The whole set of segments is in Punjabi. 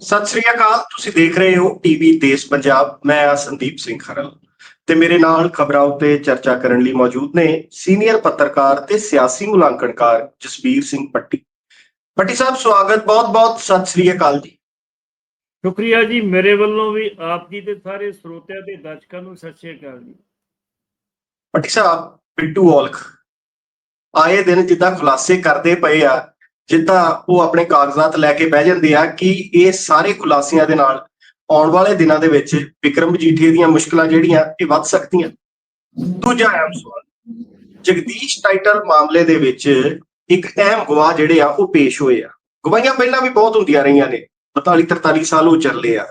ਸਤਿ ਸ੍ਰੀ ਅਕਾਲ ਤੁਸੀਂ ਦੇਖ ਰਹੇ ਹੋ ਟੀਵੀ ਦੇਸ਼ ਪੰਜਾਬ ਮੈਂ ਆ ਸੰਦੀਪ ਸਿੰਘ ਖਰਲ ਤੇ ਮੇਰੇ ਨਾਲ ਖਬਰਾਂ ਉੱਤੇ ਚਰਚਾ ਕਰਨ ਲਈ ਮੌਜੂਦ ਨੇ ਸੀਨੀਅਰ ਪੱਤਰਕਾਰ ਤੇ ਸਿਆਸੀ ਮੁਲਾਂਕਣਕਾਰ ਜਸਬੀਰ ਸਿੰਘ ਪੱਟੀ। ਪੱਟੀ ਸਾਹਿਬ ਸਵਾਗਤ ਬਹੁਤ-ਬਹੁਤ ਸਤਿ ਸ੍ਰੀ ਅਕਾਲ ਜੀ। ਸ਼ੁਕਰੀਆ ਜੀ ਮੇਰੇ ਵੱਲੋਂ ਵੀ ਆਪ ਜੀ ਦੇ ਸਾਰੇ ਸਰੋਤਿਆਂ ਤੇ ਦਰਸ਼ਕਾਂ ਨੂੰ ਸਤਿ ਸ਼੍ਰੀ ਅਕਾਲ ਜੀ। ਪੱਟੀ ਸਾਹਿਬ ਪਿੱਟੂ ਔਲਖ ਆਏ ਦਿਨ ਜਿੱਦਾਂ ਖੁਲਾਸੇ ਕਰਦੇ ਪਏ ਆ ਜਿੱਦਾਂ ਉਹ ਆਪਣੇ ਕਾਗਜ਼ਾਤ ਲੈ ਕੇ ਬਹਿ ਜਾਂਦੇ ਆ ਕਿ ਇਹ ਸਾਰੇ ਖੁਲਾਸਿਆਂ ਦੇ ਨਾਲ ਆਉਣ ਵਾਲੇ ਦਿਨਾਂ ਦੇ ਵਿੱਚ ਵਿਕਰਮ ਮਜੀਠੀਏ ਦੀਆਂ ਮੁਸ਼ਕਲਾਂ ਜਿਹੜੀਆਂ ਇਹ ਵੱਧ ਸਕਦੀਆਂ। ਦੂਜਾ ਅਹਿਮ ਸਵਾਲ, ਜਗਦੀਸ਼ ਟਾਈਟਲ ਮਾਮਲੇ ਦੇ ਵਿੱਚ ਇੱਕ ਅਹਿਮ ਗਵਾਹ ਜਿਹੜੇ ਆ, ਉਹ ਪੇਸ਼ ਹੋਏ ਆ। ਗਵਾਹੀਆਂ ਪਹਿਲਾਂ ਵੀ ਬਹੁਤ ਹੁੰਦੀਆਂ ਰਹੀਆਂ ਨੇ 42 43 ਸਾਲ ਹੋ ਚੱਲੇ ਆ।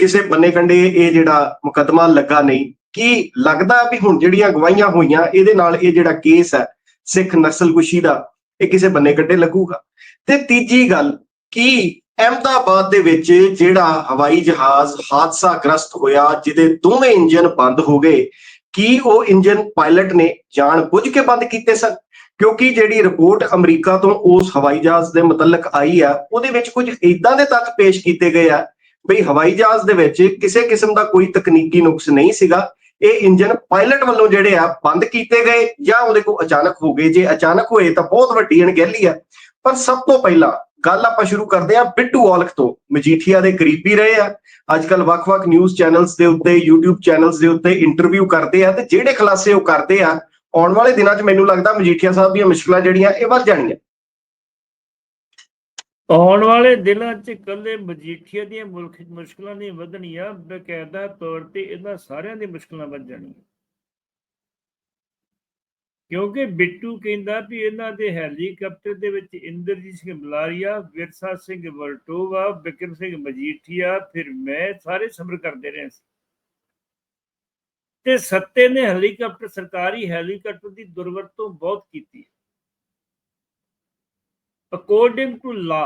ਕਿਸੇ ਬੰਨੇ ਕੰਡੇ ਇਹ ਜਿਹੜਾ ਮੁਕੱਦਮਾ ਲੱਗਾ ਨਹੀਂ, ਕੀ ਲੱਗਦਾ ਵੀ ਹੁਣ ਜਿਹੜੀਆਂ ਗਵਾਹੀਆਂ ਹੋਈਆਂ, ਇਹਦੇ ਨਾਲ ਇਹ ਜਿਹੜਾ ਕੇਸ ਹੈ, ਸਿੱਖ ਨਸਲਕੁਸ਼ੀ ਦਾ ਇਹ ਕਿਸੇ ਬੰਨੇ ਕੱਢੇ ਲੱਗੂਗਾ। ਤੇ ਤੀਜੀ ਗੱਲ ਕਿ ਅਹਿਮਦਾਬਾਦ ਦੇ ਵਿੱਚ ਜਿਹੜਾ ਹਵਾਈ ਜਹਾਜ਼ ਹਾਦਸਾ ਗ੍ਰਸਤ ਹੋਇਆ, ਜਿਹਦੇ ਦੋਵੇਂ ਇੰਜਨ ਬੰਦ ਹੋ ਗਏ, ਕੀ ਉਹ ਇੰਜਨ ਪਾਇਲਟ ਨੇ ਜਾਣ ਬੁੱਝ ਕੇ ਬੰਦ ਕੀਤੇ ਸਨ? ਕਿਉਂਕਿ ਜਿਹੜੀ ਰਿਪੋਰਟ ਅਮਰੀਕਾ ਤੋਂ ਉਸ ਹਵਾਈ ਜਹਾਜ਼ ਦੇ ਮੁਤਲਕ ਆਈ ਆ, ਉਹਦੇ ਵਿੱਚ ਕੁਝ ਇਦਾਂ ਦੇ ਤੱਥ ਪੇਸ਼ ਕੀਤੇ ਗਏ ਆ, ਬਈ ਹਵਾਈ ਜਹਾਜ਼ ਦੇ ਵਿੱਚ ਕਿਸੇ ਕਿਸਮ ਦਾ ਕੋਈ ਤਕਨੀਕੀ ਨੁਕਸ ਨਹੀਂ ਸੀਗਾ ਇਹ ਇੰਜਨ ਪਾਇਲਟ ਵੱਲੋਂ ਜਿਹੜੇ ਆ ਬੰਦ ਕੀਤੇ ਗਏ ਜਾਂ ਉਹਦੇ ਕੋਲ ਅਚਾਨਕ ਹੋ ਗਏ। ਜੇ ਅਚਾਨਕ ਹੋਏ ਤਾਂ ਬਹੁਤ ਵੱਡੀ ਅਣਗਹਿਲੀ ਆ। ਪਰ ਸਭ ਤੋਂ ਪਹਿਲਾਂ ਗੱਲ ਆਪਾਂ ਸ਼ੁਰੂ ਕਰਦੇ ਹਾਂ ਬਿੱਟੂ ਔਲਖ ਤੋਂ। ਮਜੀਠੀਆ ਦੇ ਕਰੀਬੀ ਰਹੇ ਆ। ਅੱਜ ਕੱਲ ਵੱਖ-ਵੱਖ ਨਿਊਜ਼ ਚੈਨਲਸ ਦੇ ਉੱਤੇ, YouTube ਚੈਨਲਸ ਦੇ ਉੱਤੇ ਇੰਟਰਵਿਊ ਕਰਦੇ ਆ ਤੇ ਜਿਹੜੇ ਖਲਾਸੇ ਉਹ ਕਰਦੇ ਆ, ਆਉਣ ਵਾਲੇ ਦਿਨਾਂ 'ਚ ਮੈਨੂੰ ਲੱਗਦਾ ਮਜੀਠੀਆ ਸਾਹਿਬ ਦੀਆਂ ਮੁਸ਼ਕਲਾਂ ਜਿਹੜੀਆਂ ਇਹ ਵੱਧ ਜਾਣੀਆਂ। ਆਉਣ ਵਾਲੇ ਦਿਨਾਂ 'ਚ ਇਕੱਲੇ ਮਜੀਠੀਆ ਦੀਆਂ ਮੁਲਕ ਮੁਸ਼ਕਲਾਂ ਨਹੀਂ ਵਧਣੀਆਂ, ਬਕਾਇਦਾ ਤੌਰ ਤੇ ਇਹਨਾਂ ਸਾਰਿਆਂ ਦੀ ਮੁਸ਼ਕਲਾਂ ਵੱਧ ਜਾਣੀਆਂ। ਕਿਉਂਕਿ ਬਿੱਟੂ ਕਹਿੰਦਾ ਵੀ ਇਹਨਾਂ ਦੇ ਹੈਲੀਕਾਪਟਰ ਦੇ ਵਿੱਚ ਇੰਦਰਜੀਤ ਸਿੰਘ ਬਲਾਰੀਆ ਵਿਰਸਾ ਸਿੰਘ ਵਲਟੋਵਾ, ਬਿਕਰਮ ਸਿੰਘ ਮਜੀਠੀਆ, ਫਿਰ ਮੈਂ ਸਾਰੇ ਸਬਰ ਕਰਦੇ ਰਹੇ ਸੀ। ਤੇ ਸੱਤੇ ਨੇ ਹੈਲੀਕਾਪਟਰ, ਸਰਕਾਰੀ ਹੈਲੀਕਾਪਟਰ ਦੀ ਦੁਰਵਰਤੋਂ ਬਹੁਤ ਕੀਤੀ। ਅਕੋਰਡਿੰਗ ਟੂ ਲਾ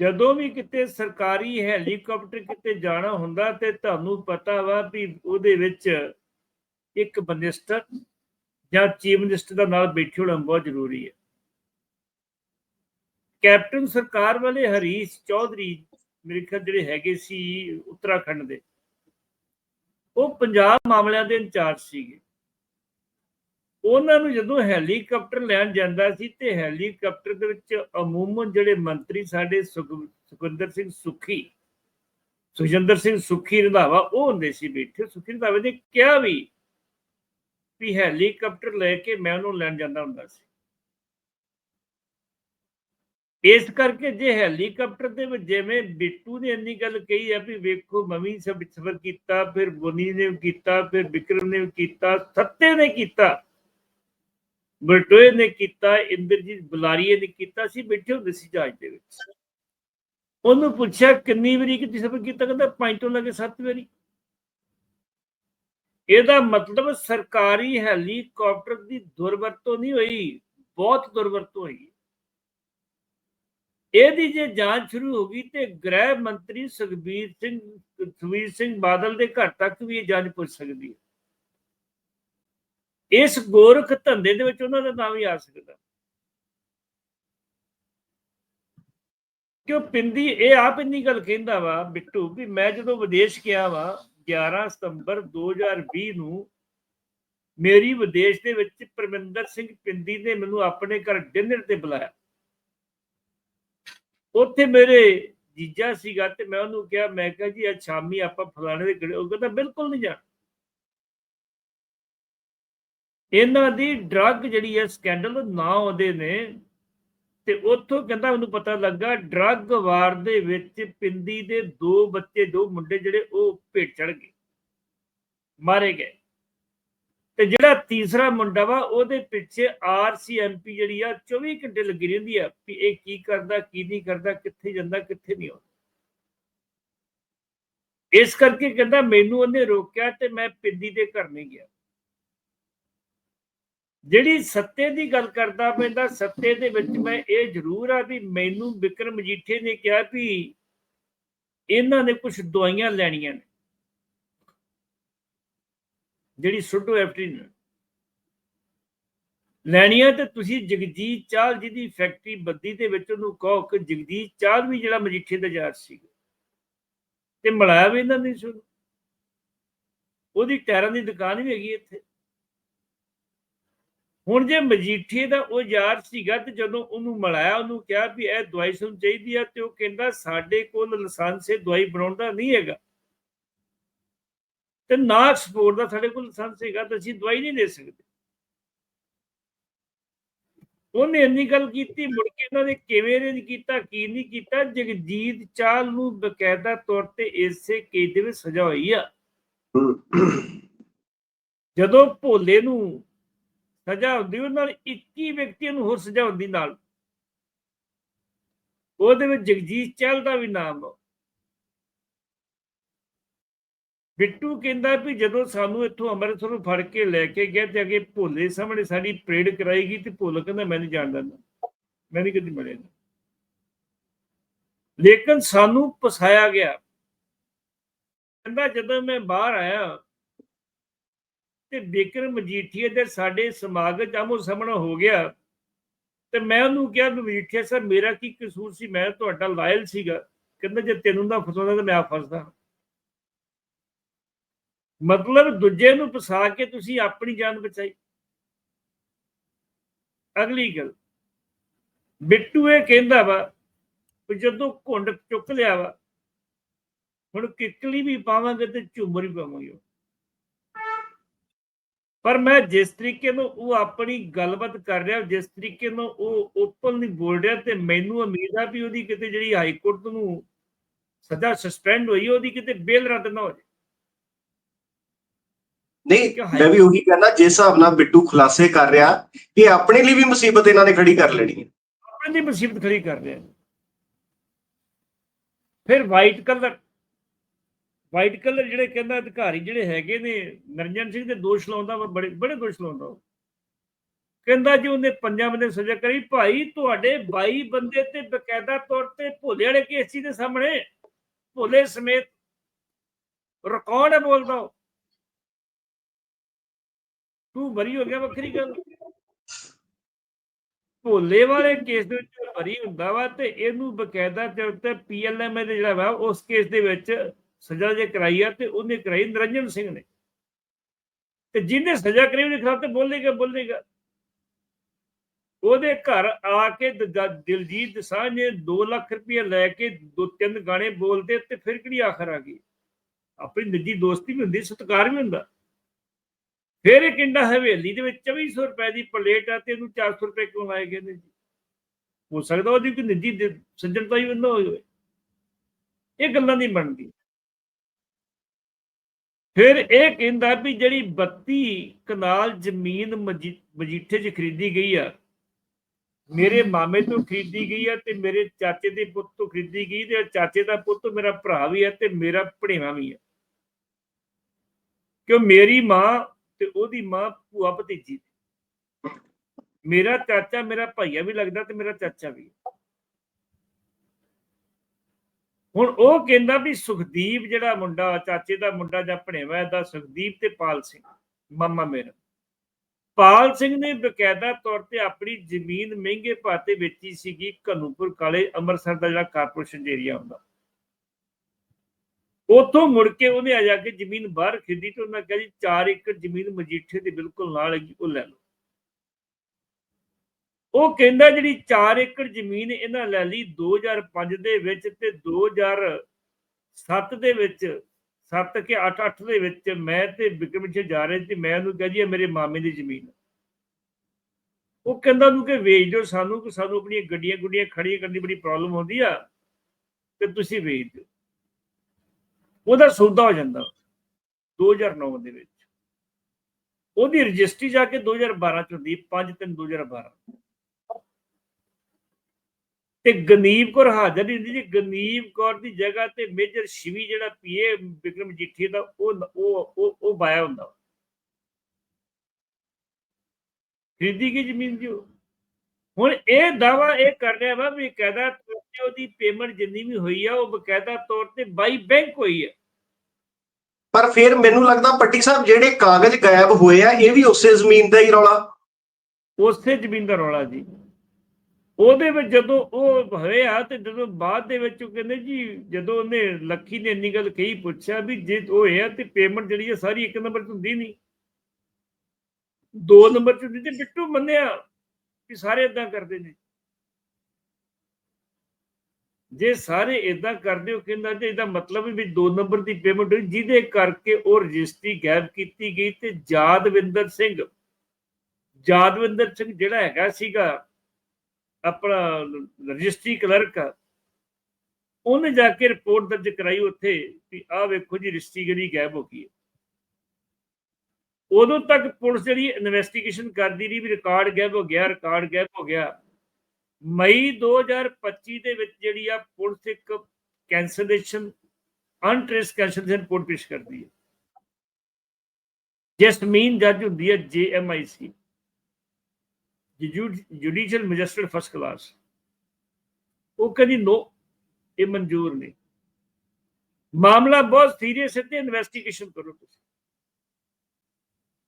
ਜਦੋਂ ਵੀ ਕਿਤੇ ਸਰਕਾਰੀ ਹੈਲੀਕਾਪਟਰ ਕਿਤੇ ਜਾਣਾ ਹੁੰਦਾ ਤੇ ਤੁਹਾਨੂੰ ਪਤਾ ਵਾ ਵੀ ਉਹਦੇ ਵਿੱਚ ਇੱਕ ਮਿਨਿਸਟਰ ਜਾਂ ਚੀਫ ਮਿਨਿਸਟਰ ਦਾ ਨਾਲ ਬੈਠੇ ਹੋਣਾ ਬਹੁਤ ਜ਼ਰੂਰੀ ਹੈ। ਕੈਪਟਨ ਸਰਕਾਰ ਵਾਲੇ ਹਰੀਸ਼ ਚੌਧਰੀ ਮੇਰੇ ਖਿਆਲ ਜਿਹੜੇ ਹੈਗੇ ਸੀ ਉੱਤਰਾਖੰਡ ਦੇ, ਉਹ ਪੰਜਾਬ ਮਾਮਲਿਆਂ ਦੇ ਇੰਚਾਰਜ ਸੀਗੇ। ਉਹਨਾਂ ਨੂੰ ਜਦੋਂ ਹੈਲੀਕਾਪਟਰ ਲੈਣ ਜਾਂਦਾ ਸੀ ਤੇ ਹੈਲੀਕਾਪਟਰ ਦੇ ਵਿੱਚ ਅਮੂਮਨ ਜਿਹੜੇ ਮੰਤਰੀ ਸਾਡੇ ਸੁਖਵਿੰਦਰ ਸਿੰਘ ਸੁਖੀ, ਸੁਖਜਿੰਦਰ ਸਿੰਘ ਸੁਖੀ ਰੰਧਾਵਾ, ਉਹ ਹੁੰਦੇ ਸੀ ਬੈਠੇ। ਸੁਖੀ ਰੰਧਾਵੇ ਨੇ ਕਿਹਾ ਵੀ ਵੀ ਹੈਲੀਕਾਪਟਰ ਲੈ ਕੇ ਮੈਂ ਉਹਨੂੰ ਲੈਣ ਜਾਂਦਾ ਹੁੰਦਾ ਸੀ। ਇਸ ਕਰਕੇ ਜੇ ਹੈਲੀਕਾਪਟਰ ਦੇ ਵਿੱਚ ਜਿਵੇਂ ਬਿੱਟੂ ਨੇ ਇੰਨੀ ਗੱਲ ਕਹੀ ਹੈ ਵੀ ਵੇਖੋ ਮਮੀ ਸਭ ਸਫਰ ਕੀਤਾ, ਫਿਰ ਬੁਨੀ ਨੇ ਕੀਤਾ, ਫਿਰ ਵਿਕਰਮ ਨੇ ਕੀਤਾ, ਸੱਤੇ ਨੇ ਕੀਤਾ। ਬਲਟੋਏ ਨੇ ਕੀਤਾ, ਇੰਦਰਜੀਤ ਬੁਲਾਰੀਏ ਨੇ ਕੀਤਾ ਸੀ ਬੈਠੇ ਹੁੰਦੇ ਸੀ ਜਹਾਜ਼ ਦੇ ਵਿੱਚ। ਉਹਨੂੰ ਪੁੱਛਿਆ, ਕਿੰਨੀ ਵਾਰੀ ਕਿ ਸਫਰ ਕੀਤਾ? ਕਹਿੰਦਾ, ਪੰਜ ਤੋਂ ਲੈ ਕੇ ਸੱਤ ਵਾਰੀ। ਇਹਦਾ ਮਤਲਬ ਸਰਕਾਰੀ ਹੈਲੀਕਾਪਟਰ ਦੀ ਦੁਰਵਰਤੋਂ ਨਹੀਂ ਹੋਈ, ਬਹੁਤ ਦੁਰਵਰਤੋਂ ਹੋਈ। ਇਹਦੀ ਜੇ ਜਾਂਚ ਸ਼ੁਰੂ ਹੋ ਗਈ ਤੇ ਗ੍ਰਹਿ ਮੰਤਰੀ ਸੁਖਬੀਰ ਸਿੰਘ ਸੁਖਬੀਰ ਸਿੰਘ ਬਾਦਲ ਦੇ ਘਰ ਤੱਕ ਵੀ ਇਹ ਜਾਂਚ ਪੁੱਛ ਸਕਦੀ ਹੈ। ਇਸ ਗੋਰਖ ਧੰਦੇ ਦੇ ਵਿੱਚ ਉਹਨਾਂ ਦਾ ਨਾਮ ਹੀ ਆ ਸਕਦਾ। ਕਿਉਂ ਪਿੰਦੀ, ਇਹ ਆਪ ਇੰਨੀ ਗੱਲ ਕਹਿੰਦਾ ਵਾ ਬਿੱਟੂ ਵੀ ਮੈਂ ਜਦੋਂ ਵਿਦੇਸ਼ ਗਿਆ ਵਾ 11 ਸਤੰਬਰ 2020 ਨੂੰ ਮੇਰੀ ਵਿਦੇਸ਼ ਦੇ ਵਿੱਚ ਪਰਮਿੰਦਰ ਸਿੰਘ ਪਿੰਦੀ ਨੇ ਮੈਨੂੰ ਆਪਣੇ ਘਰ ਡਿਨਰ ਤੇ ਬੁਲਾਇਆ। ਉੱਥੇ ਮੇਰੇ ਜੀਜਾ ਸੀਗਾ ਤੇ ਮੈਂ ਉਹਨੂੰ ਕਿਹਾ, ਮੈਂ ਕਿਹਾ ਜੀ, ਅੱਜ ਸ਼ਾਮੀ ਆਪਾਂ ਫਲਾਣੇ ਦੇ ਉਹ ਕਹਿੰਦਾ, ਬਿਲਕੁਲ ਨਹੀਂ ਜਾਣਾ। ਇਹਨਾਂ ਦੀ ਡਰੱਗ ਜਿਹੜੀ ਹੈ ਸਕੈਂਡਲ ਨਾ ਉਹਦੇ ਨੇ ਤੇ ਉੱਥੋਂ ਕਹਿੰਦਾ ਮੈਨੂੰ ਪਤਾ ਲੱਗਾ ਡਰੱਗ ਵਾਰ ਦੇ ਵਿੱਚ ਪਿੰਦੀ ਦੇ ਦੋ ਬੱਚੇ, ਦੋ ਮੁੰਡੇ ਜਿਹੜੇ ਉਹ ਭੇਟ ਚੜ ਗਏ, ਮਾਰੇ ਗਏ। ਤੇ ਜਿਹੜਾ ਤੀਸਰਾ ਮੁੰਡਾ ਵਾ, ਉਹਦੇ ਪਿੱਛੇ ਆਰਸੀਐਮਪੀ ਜਿਹੜੀ ਆ 24 ਘੰਟੇ ਲੱਗੀ ਰਹਿੰਦੀ ਆ ਵੀ ਇਹ ਕੀ ਕਰਦਾ, ਕੀ ਨਹੀਂ ਕਰਦਾ, ਕਿੱਥੇ ਜਾਂਦਾ, ਕਿੱਥੇ ਨਹੀਂ ਆਉਂਦਾ। ਇਸ ਕਰਕੇ ਕਹਿੰਦਾ ਮੈਨੂੰ ਉਹਨੇ ਰੋਕਿਆ ਤੇ ਮੈਂ ਪਿੰਦੀ ਦੇ ਘਰ ਨਹੀਂ ਗਿਆ। ਜਿਹੜੀ ਸੱਤੇ ਦੀ ਗੱਲ ਕਰਦਾ ਪੈਂਦਾ, ਸੱਤੇ ਦੇ ਵਿੱਚ ਮੈਂ ਇਹ ਜ਼ਰੂਰ ਆ ਵੀ ਮੈਨੂੰ ਵਿਕਰਮ ਮਜੀਠੇ ਨੇ ਕਿਹਾ ਵੀ ਇਹਨਾਂ ਨੇ ਕੁਝ ਦਵਾਈਆਂ ਲੈਣੀਆਂ ਨੇ। ਜਿਹੜੀ ਸੁਡੋ ਐਫਟਰੀਨ ਲੈਣੀਆਂ ਤੇ ਤੁਸੀਂ ਜਗਜੀਤ ਚਾਲ ਜਿਹਦੀ ਫੈਕਟਰੀ ਬੱਦੀ ਦੇ ਵਿੱਚ ਉਹਨੂੰ ਕਹੋ ਕਿ ਜਗਜੀਤ ਚਾਲ ਵੀ ਜਿਹੜਾ ਮਜੀਠੇ ਦਾ ਯਾਰ ਸੀ ਤੇ ਮਿਲਾਇਆ ਵੀ ਇਹਨਾਂ ਨੇ ਸ਼ੁਰੂ ਉਹਦੀ ਟਾਇਰਾਂ ਦੀ ਦੁਕਾਨ ਵੀ ਹੈਗੀ ਇੱਥੇ। ਹੁਣ ਜੇ ਮਜੀਠੇ ਦਾ ਉਹ ਯਾਰ ਸੀਗਾ ਤੇ ਜਦੋਂ ਉਹਨੂੰ ਮਿਲਾਇਆ ਉਹਨੂੰ ਕਿਹਾ ਵੀ ਇਹ ਦਵਾਈ ਸਾਨੂੰ ਚਾਹੀਦੀ ਆ ਤੇ ਉਹ ਕਹਿੰਦਾ ਸਾਡੇ ਕੋਲ ਲਾਇਸੈਂਸ ਦਵਾਈ ਬਣਾਉਣ ਦਾ ਨਹੀਂ ਹੈਗਾ। ਤੇ ਨਾ ਐਕਸਪੋਰਟ ਦਾ ਸਾਡੇ ਕੋਲ ਲਾਇਸੈਂਸ ਹੈਗਾ ਤਾਂ ਅਸੀਂ ਦਵਾਈ ਨਹੀਂ ਦੇ ਸਕਦੇ। ਉਹਨੇ ਇੰਨੀ ਗੱਲ ਕੀਤੀ ਮੁੜ ਕੇ ਇਹਨਾਂ ਨੇ ਕਿਵੇਂ ਨਹੀਂ ਕੀਤਾ ਕੀ ਨਹੀਂ ਕੀਤਾ ਜਗਜੀਤ ਚਾਲ ਨੂੰ ਬਕਾਇਦਾ ਤੌਰ ਤੇ ਇਸੇ ਕੇਸ ਦੇ ਵਿੱਚ ਸਜ਼ਾ ਹੋਈ ਆ। ਜਦੋਂ ਭੋਲੇ ਨੂੰ ਸਜ਼ਾ ਹੁੰਦੀ ਉਹ ਨਾਲ 21 ਵਿਅਕਤੀਆਂ ਨੂੰ ਹੋਰ ਸਜ਼ਾ ਹੁੰਦੀ ਨਾਲ। ਉਹਦੇ ਵਿੱਚ ਜਗਜੀਤ ਚਾਲ ਦਾ ਵੀ ਨਾਮ ਆ। ਬਿੱਟੂ ਕਹਿੰਦਾ ਵੀ ਜਦੋਂ ਸਾਨੂੰ ਇੱਥੋਂ ਅੰਮ੍ਰਿਤਸਰੋਂ ਫੜ ਕੇ ਲੈ ਕੇ ਗਏ ਤੇ ਅੱਗੇ ਭੋਲੇ ਸਾਹਮਣੇ ਸਾਡੀ ਪਰੇਡ ਕਰਾਈ ਗਈ ਤੇ ਭੋਲਾ ਕਹਿੰਦਾ, ਮੈਂ ਨਹੀਂ ਜਾਣਦਾ ਨਾ ਮੈਂ ਨਹੀਂ ਕਦੀ ਮਿਲਿਆ ਨਾ ਲੇਕਿਨ ਸਾਨੂੰ ਪਸਾਇਆ ਗਿਆ। ਕਹਿੰਦਾ, ਜਦੋਂ ਮੈਂ ਬਾਹਰ ਆਇਆ ਤੇ ਬਿਕਰਮ ਮਜੀਠੀਏ ਦੇ ਸਾਡੇ ਸਮਾਗਮ ਆਮੋ ਸਾਹਮਣਾ ਹੋ ਗਿਆ। ਤੇ ਮੈਂ ਉਹਨੂੰ ਕਿਹਾ ਮਜੀਠੀਆ ਸਰ, ਮੇਰਾ ਕੀ ਕਸੂਰ ਸੀ? ਮੈਂ ਤੁਹਾਡਾ ਲਾਇਲ ਸੀਗਾ। ਕਹਿੰਦਾ, ਜੇ ਤੈਨੂੰ ਨਾ ਫਸਾਉਂਦਾ ਤਾਂ ਮੈਂ ਆ ਫਸਦਾ। ਮਤਲਬ ਦੂਜੇ ਨੂੰ ਫਸਾ ਕੇ ਤੁਸੀਂ ਆਪਣੀ ਜਾਨ ਬਚਾਈ। ਅਗਲੀ ਗੱਲ। ਬਿੱਟੂ ਇਹ ਕਹਿੰਦਾ ਵਾ ਵੀ ਜਦੋਂ ਘੁੰਡ ਚੁੱਕ ਲਿਆ ਵਾ, ਹੁਣ ਕਿੱਕਲੀ ਵੀ ਪਾਵਾਂਗੇ ਤੇ ਝੂਮਰ ਵੀ ਪਾਵਾਂਗੇ। ਪਰ ਮੈਂ ਜਿਸ ਤਰੀਕੇ ਨਾਲ ਉਹ ਆਪਣੀ ਗੱਲਬਾਤ ਕਰ ਰਿਹਾ ਜਿਸ ਤਰੀਕੇ ਨਾਲ ਉਹ ਓਪਨਲੀ ਬੋਲ ਰਿਹਾ ਤੇ ਮੈਨੂੰ ਉਮੀਦ ਆ ਵੀ ਉਹਦੀ ਕਿਤੇ ਜਿਹੜੀ ਹਾਈ ਕੋਰਟ ਨੂੰ ਸਜ਼ਾ ਸਸਪੈਂਡ ਹੋਈ ਉਹਦੀ ਕਿਤੇ ਬੇਲ ਰੱਦ ਨਾ ਹੋ ਜਾਏ। ਨਹੀਂ ਮੈਂ ਵੀ ਉਹੀ ਕਹਿੰਦਾ ਜਿਸ ਹਿਸਾਬ ਨਾਲ ਬਿੱਟੂ ਖੁਲਾਸੇ ਕਰ ਰਿਹਾ ਇਹ ਆਪਣੇ ਲਈ ਵੀ ਮੁਸੀਬਤ ਇਹਨਾਂ ਨੇ ਖੜੀ ਕਰ ਲੈਣੀ ਹੈ। ਆਪਣੇ ਦੀ ਮੁਸੀਬਤ ਖੜੀ ਕਰ ਰਿਹਾ। ਫਿਰ ਵਾਈਟ ਕਲਰ ਵਾਈਟ ਕਲਰ ਜਿਹੜੇ ਕਹਿੰਦਾ ਅਧਿਕਾਰੀ ਜਿਹੜੇ ਹੈਗੇ ਨੇ ਨਰਜਨ ਸਿੰਘ ਦੇ ਦੋਸ਼ ਲਾਉਂਦਾ ਬੜੇ ਬੜੇ ਦੋਸ਼ ਲਾਉਂਦਾ ਕਹਿੰਦਾ ਜੀ ਉਹਨੇ ਪੰਜਾਂ ਬੰਦੇ ਸਜ਼ਾ ਕਰੀ, ਭਾਈ ਤੁਹਾਡੇ 22 ਬੰਦੇ ਤੇ ਬਕਾਇਦਾ ਤੌਰ ਤੇ ਭੋਲੇ ਵਾਲੇ ਕੇਸੀ ਦੇ ਸਾਹਮਣੇ। ਭੋਲੇ ਸਮੇਤ ਰਿਕਾਰਡ ਹੈ ਬੋਲਦਾ ਉਹ। ਤੂੰ ਬਰੀ ਹੋ ਗਿਆ ਵੱਖਰੀ ਗੱਲ। ਭੋਲੇ ਵਾਲੇ ਕੇਸ ਦੇ ਵਿੱਚ ਬਰੀ ਹੁੰਦਾ ਵਾ ਤੇ ਇਹਨੂੰ ਬਕਾਇਦਾ ਤੌਰ ਤੇ ਪੀਐਲਐਮ ਦੇ ਜਿਹੜਾ ਵਾ, ਉਸ ਕੇਸ ਦੇ ਵਿੱਚ ਸਜ਼ਾ ਜੇ ਕਰਾਈ ਆ ਤੇ ਉਹਨੇ ਕਰਾਈ ਨਰਿੰਜਨ ਸਿੰਘ ਨੇ। ਤੇ ਜਿਹਨੇ ਸਜ਼ਾ ਕਰੀ ਉਹਦੇ ਖਿਲਾਫ ਤੇ ਬੋਲੇਗਾ ਬੋਲੇਗਾ। ਉਹਦੇ ਘਰ ਆ ਕੇ ਦਿਲਜੀਤ ਦਸਾਂਝ ਨੇ 2 ਲੱਖ ਰੁਪਏ ਲੈ ਕੇ ਦੋ ਤਿੰਨ ਗਾਣੇ ਬੋਲਦੇ ਤੇ ਫਿਰ ਕਿਹੜੀ ਆਖਰ ਆ ਗਈ? ਆਪਣੀ ਨਿੱਜੀ ਦੋਸਤੀ ਵੀ ਹੁੰਦੀ, ਸਤਿਕਾਰ ਵੀ ਹੁੰਦਾ। ਫਿਰ ਇਹ ਕਿੰਡਾ ਹਵੇਲੀ ਦੇ ਵਿੱਚ 2400 ਰੁਪਏ ਦੀ ਪਲੇਟ ਆ ਤੇ ਇਹਨੂੰ 400 ਰੁਪਏ ਕਿਉਂ ਲਾਏ ਗਏ ਨੇ ਜੀ? ਹੋ ਸਕਦਾ ਉਹਦੀ ਕੋਈ ਨਿੱਜੀ ਦਿ- ਸੱਜਣਤਾ ਹੀ ਉਹਨਾਂ ਹੋਵੇ। ਇਹ ਗੱਲਾਂ ਨਹੀਂ ਬਣਦੀ ਫਿਰ ਇਹ ਕਹਿੰਦਾ ਵੀ ਜਿਹੜੀ 32 ਕਨਾਲ ਜ਼ਮੀਨ ਮਜੀਠੇ 'ਚ ਖਰੀਦੀ ਗਈ ਆ, ਮੇਰੇ ਮਾਮੇ ਤੋਂ ਖਰੀਦੀ ਗਈ ਆ ਤੇ ਮੇਰੇ ਚਾਚੇ ਦੇ ਪੁੱਤ ਤੋਂ ਖਰੀਦੀ ਗਈ ਤੇ ਚਾਚੇ ਦਾ ਪੁੱਤ ਮੇਰਾ ਭਰਾ ਵੀ ਆ ਤੇ ਮੇਰਾ ਭਣੇਵਾ ਵੀ ਆ। ਕਿਉਂ ਮੇਰੀ ਮਾਂ ਤੇ ਉਹਦੀ ਮਾਂ ਭੂਆ ਭਤੀਜੀ ਮੇਰਾ ਚਾਚਾ ਮੇਰਾ ਭਾਈਆ ਵੀ ਲੱਗਦਾ ਤੇ ਮੇਰਾ ਚਾਚਾ ਵੀ ਹੁਣ ਉਹ ਕਹਿੰਦਾ ਵੀ ਸੁਖਦੀਪ ਜਿਹੜਾ ਮੁੰਡਾ, ਚਾਚੇ ਦਾ ਮੁੰਡਾ ਜਾਂ ਭਣੇਵਾ ਦਾ ਸੁਖਦੀਪ ਤੇ ਪਾਲ ਸਿੰਘ, ਮਾਮਾ ਮੇਰਾ। ਪਾਲ ਸਿੰਘ ਨੇ ਬਕਾਇਦਾ ਤੌਰ ਤੇ ਆਪਣੀ ਜ਼ਮੀਨ ਮਹਿੰਗੇ ਭਾਅ ਤੇ ਵੇਚੀ ਸੀਗੀ ਕਨੂਪੁਰ ਕਾਲੇ ਅੰਮ੍ਰਿਤਸਰ ਦਾ ਜਿਹੜਾ ਕਾਰਪੋਰੇਸ਼ਨ ਏਰੀਆ ਹੁੰਦਾ। ਉਥੋਂ ਮੁੜ ਕੇ ਉਹਨੇ ਆ ਜਾ ਕੇ ਜ਼ਮੀਨ ਬਾਹਰ ਖਰੀਦੀ ਤੇ ਉਹਨਾਂ ਕਿਹਾ ਜੀ 4 ਏਕੜ ਜ਼ਮੀਨ ਮਜੀਠੇ ਦੇ ਬਿਲਕੁਲ ਨਾਲ ਹੈਗੀ, ਉਹ ਲੈ ਲਓ। ਉਹ ਕਹਿੰਦਾ ਜਿਹੜੀ 4 ਏਕੜ ਜ਼ਮੀਨ ਇਹਨਾਂ ਲੈ ਲਈ 2005 ਦੇ ਵਿੱਚ ਤੇ 2007 ਦੇ ਵਿੱਚ 7 ਕੇ 8 8 ਦੇ ਵਿੱਚ ਮੈਂ ਤੇ ਵਿਕਰਮ ਜੀ ਜਾ ਰਹੇ ਸੀ, ਮੈਂ ਉਹਨੂੰ ਕਿਹਾ ਜੀ ਮੇਰੇ ਮਾਮੇ ਦੀ ਜ਼ਮੀਨ ਉਹ ਕਹਿੰਦਾ ਉਹਨੂੰ ਕਿ ਵੇਚ ਦਿਓ ਸਾਨੂੰ, ਕਿ ਸਾਨੂੰ ਆਪਣੀਆਂ ਗੱਡੀਆਂ ਗੁੱਡੀਆਂ ਖੜੀਆਂ ਕਰਨ ਦੀ ਬੜੀ ਪ੍ਰੋਬਲਮ ਹੁੰਦੀ ਆ, ਤੇ ਤੁਸੀਂ ਵੇਚ ਦਿਓ। ਉਹਦਾ ਸੌਦਾ ਹੋ ਜਾਂਦਾ 2009 ਦੇ ਵਿੱਚ। ਉਹਦੀ ਰਜਿਸਟਰੀ ਜਾ ਕੇ 2012 ਚ ਹੁੰਦੀ 5 3 2012 ਤੇ ਗਨੀਬ ਕੌਰ ਹਾਜ਼ਰ ਨਹੀਂ ਹੁੰਦੀ ਜੀ। ਗਨੀਬ ਕੌਰ ਦੀ ਜਗ੍ਹਾ ਤੇ ਮੇਜਰ ਸ਼ਿਵੀ ਜਿਹੜਾ ਪੀਏ ਵਿਕਰਮ ਜੀਠੀ ਦਾ ਉਹ ਉਹ ਉਹ ਉਹ ਬਾਇਆ ਹੁੰਦਾ ਖਰੀਦੀ ਗਈ ਜ਼ਮੀਨ ਜੀ ਉਹ। ਹੁਣ ਇਹ ਦਾਵਾ ਇਹ ਕਰ ਰਿਹਾ ਵਾ ਵੀ ਕਾਇਦਾ ਤੌਰ ਤੇ ਉਹਦੀ ਪੇਮੈਂਟ ਜਿੰਨੀ ਵੀ ਹੋਈ ਆ ਉਹ ਬਕਾਇਦਾ ਤੌਰ ਤੇ ਬਾਈ ਬੈਂਕ ਹੋਈ ਹੈ ਪਰ ਫਿਰ ਮੈਨੂੰ ਲੱਗਦਾ ਪੱਟੀ ਸਾਹਿਬ ਜਿਹੜੇ ਕਾਗਜ਼ ਗਾਇਬ ਹੋਏ ਆ ਇਹ ਵੀ ਉਸੇ ਜ਼ਮੀਨ ਦਾ ਹੀ ਰੌਲਾ। ਉਸੇ ਜ਼ਮੀਨ ਦਾ ਰੌਲਾ ਜੀ। ਉਹਦੇ ਵਿੱਚ ਜਦੋਂ ਉਹ ਹੋਇਆ ਤੇ ਜਦੋਂ ਬਾਅਦ ਦੇ ਵਿੱਚ ਉਹ ਕਹਿੰਦੇ ਜੀ, ਜਦੋਂ ਉਹਨੇ ਲੱਖੀ ਨੇ ਇੰਨੀ ਗੱਲ ਕਹੀ, ਪੁੱਛਿਆ ਵੀ ਜੇ ਉਹ ਹੋਇਆ ਤੇ ਪੇਮੈਂਟ ਜਿਹੜੀ ਹੈ ਸਾਰੀ ਇੱਕ ਨੰਬਰ 'ਚ ਹੁੰਦੀ ਨਹੀਂ। ਦੋ ਨੰਬਰ 'ਚ ਹੁੰਦੀ ਤੇ ਬਿੱਟੂ ਮੰਨਿਆ ਕਿ ਸਾਰੇ ਇਦਾਂ ਕਰਦੇ ਨੇ। ਜੇ ਸਾਰੇ ਇਦਾਂ ਕਰਦੇ ਹੋ, ਕਹਿੰਦਾ ਤੇ ਇਹਦਾ ਮਤਲਬ ਵੀ ਦੋ ਨੰਬਰ ਦੀ ਪੇਮੈਂਟ ਹੋਈ, ਜਿਹਦੇ ਕਰਕੇ ਉਹ ਰਜਿਸਟਰੀ ਗਾਇਬ ਕੀਤੀ ਗਈ ਤੇ ਜਾਦਵਿੰਦਰ ਸਿੰਘ ਜਾਦਵਿੰਦਰ ਸਿੰਘ ਜਿਹੜਾ ਹੈਗਾ ਸੀਗਾ ਆਪਣਾ ਰਜਿਸਟਰੀ ਕਲਰਕ ਉਹਨੇ ਜਾ ਕੇ ਰਿਪੋਰਟ ਦਰਜ ਕਰਾਈ ਉੱਥੇ ਵੀ ਆਹ ਵੇਖੋ ਜੀ, ਰਜਿਸਟਰੀ ਜਿਹੜੀ ਗਾਇਬ ਹੋ ਗਈ ਹੈ। ਉਦੋਂ ਤੱਕ ਪੁਲਿਸ ਜਿਹੜੀ ਇਨਵੈਸਟੀਗੇਸ਼ਨ ਕਰਦੀ ਰਹੀ ਵੀ ਰਿਕਾਰਡ ਗਾਇਬ ਹੋ ਗਿਆ ਰਿਕਾਰਡ ਗਾਇਬ ਹੋ ਗਿਆ। ਮਈ 2025 ਦੇ ਵਿੱਚ ਜਿਹੜੀ ਆ ਪੁਲਿਸ ਇੱਕ ਕੈਂਸਲੇਸ਼ਨ ਅਨਟ੍ਰੇਸ ਕੈਂਸਲੇਸ਼ਨ ਰਿਪੋਰਟ ਪੇਸ਼ ਕਰਦੀ ਹੈ। ਜਸਮੀਨ ਜੱਜ ਹੁੰਦੀ ਹੈ GMIC judicial magistrate first class ਉਹ ਕਹਿੰਦੀ ਨੋ ਇਹ ਮਨਜ਼ੂਰ ਨਹੀਂ ਮਾਮਲਾ ਬਹੁਤ ਸੀਰੀਅਸ ਹੈ ਤੇ ਇਨਵੈਸਟੀਗੇਸ਼ਨ ਕਰੋ ਤੁਸੀਂ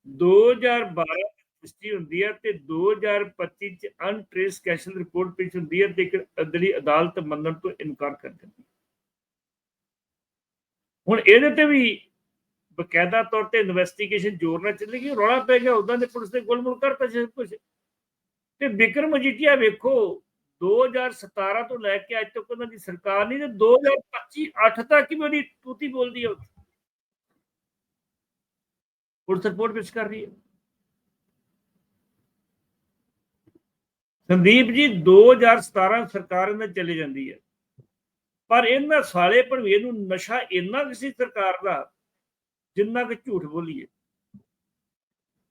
2012 ਹਿਸਟਰੀ ਹੁੰਦੀ ਹੈ ਤੇ 2025 ਚ ਅਨਟ੍ਰੇਸ ਕੈਸ਼ਨ ਰਿਪੋਰਟ ਪੇਸ਼ ਹੁੰਦੀ ਹੈ ਤੇ ਅਦਲੀ ਅਦਾਲਤ ਮੰਨਣ ਤੋਂ ਇਨਕਾਰ ਕਰ ਦਿੰਦੀ ਹੁਣ ਇਹਦੇ ਤੇ ਵੀ ਬਕਾਇਦਾ ਤੌਰ ਤੇ ਇਨਵੈਸਟੀਗੇਸ਼ਨ ਜ਼ੋਰ ਨਾਲ ਚੱਲੇਗੀ ਰੌਲਾ ਪੈ ਗਿਆ ਉਦਾਂ ਦੇ ਪੁਲਿਸ ਨੇ ਗੋਲਮੋਲ ਕਰਤਾ ਸਭ ਕੁਝ ਤੇ ਵਿਕਰਮ ਮਜੀਠੀਆ ਵੇਖੋ 2017 ਤੋਂ ਲੈ ਕੇ ਅੱਜ ਤੱਕ ਉਹਨਾਂ ਦੀ ਸਰਕਾਰ ਨਹੀਂ, ਤੇ 2025 8 ਤੱਕ ਵੀ ਉਹਦੀ ਤੂਤੀ ਬੋਲਦੀ ਹੈ ਪੁਲਿਸ ਰਿਪੋਰਟ ਪੇਸ਼ ਕਰ ਰਹੀ ਹੈ। ਸੰਦੀਪ ਜੀ 2017 ਸਰਕਾਰ ਇਹਨਾਂ ਚਲੇ ਜਾਂਦੀ ਹੈ। ਪਰ ਇਹਨਾਂ ਸਾਲੇ ਭਣਵੇ ਨੂੰ ਨਸ਼ਾ ਇੰਨਾ ਕਿਸੇ ਸਰਕਾਰ ਦਾ, ਜਿੰਨਾ ਕਿ ਝੂਠ ਬੋਲੀਏ।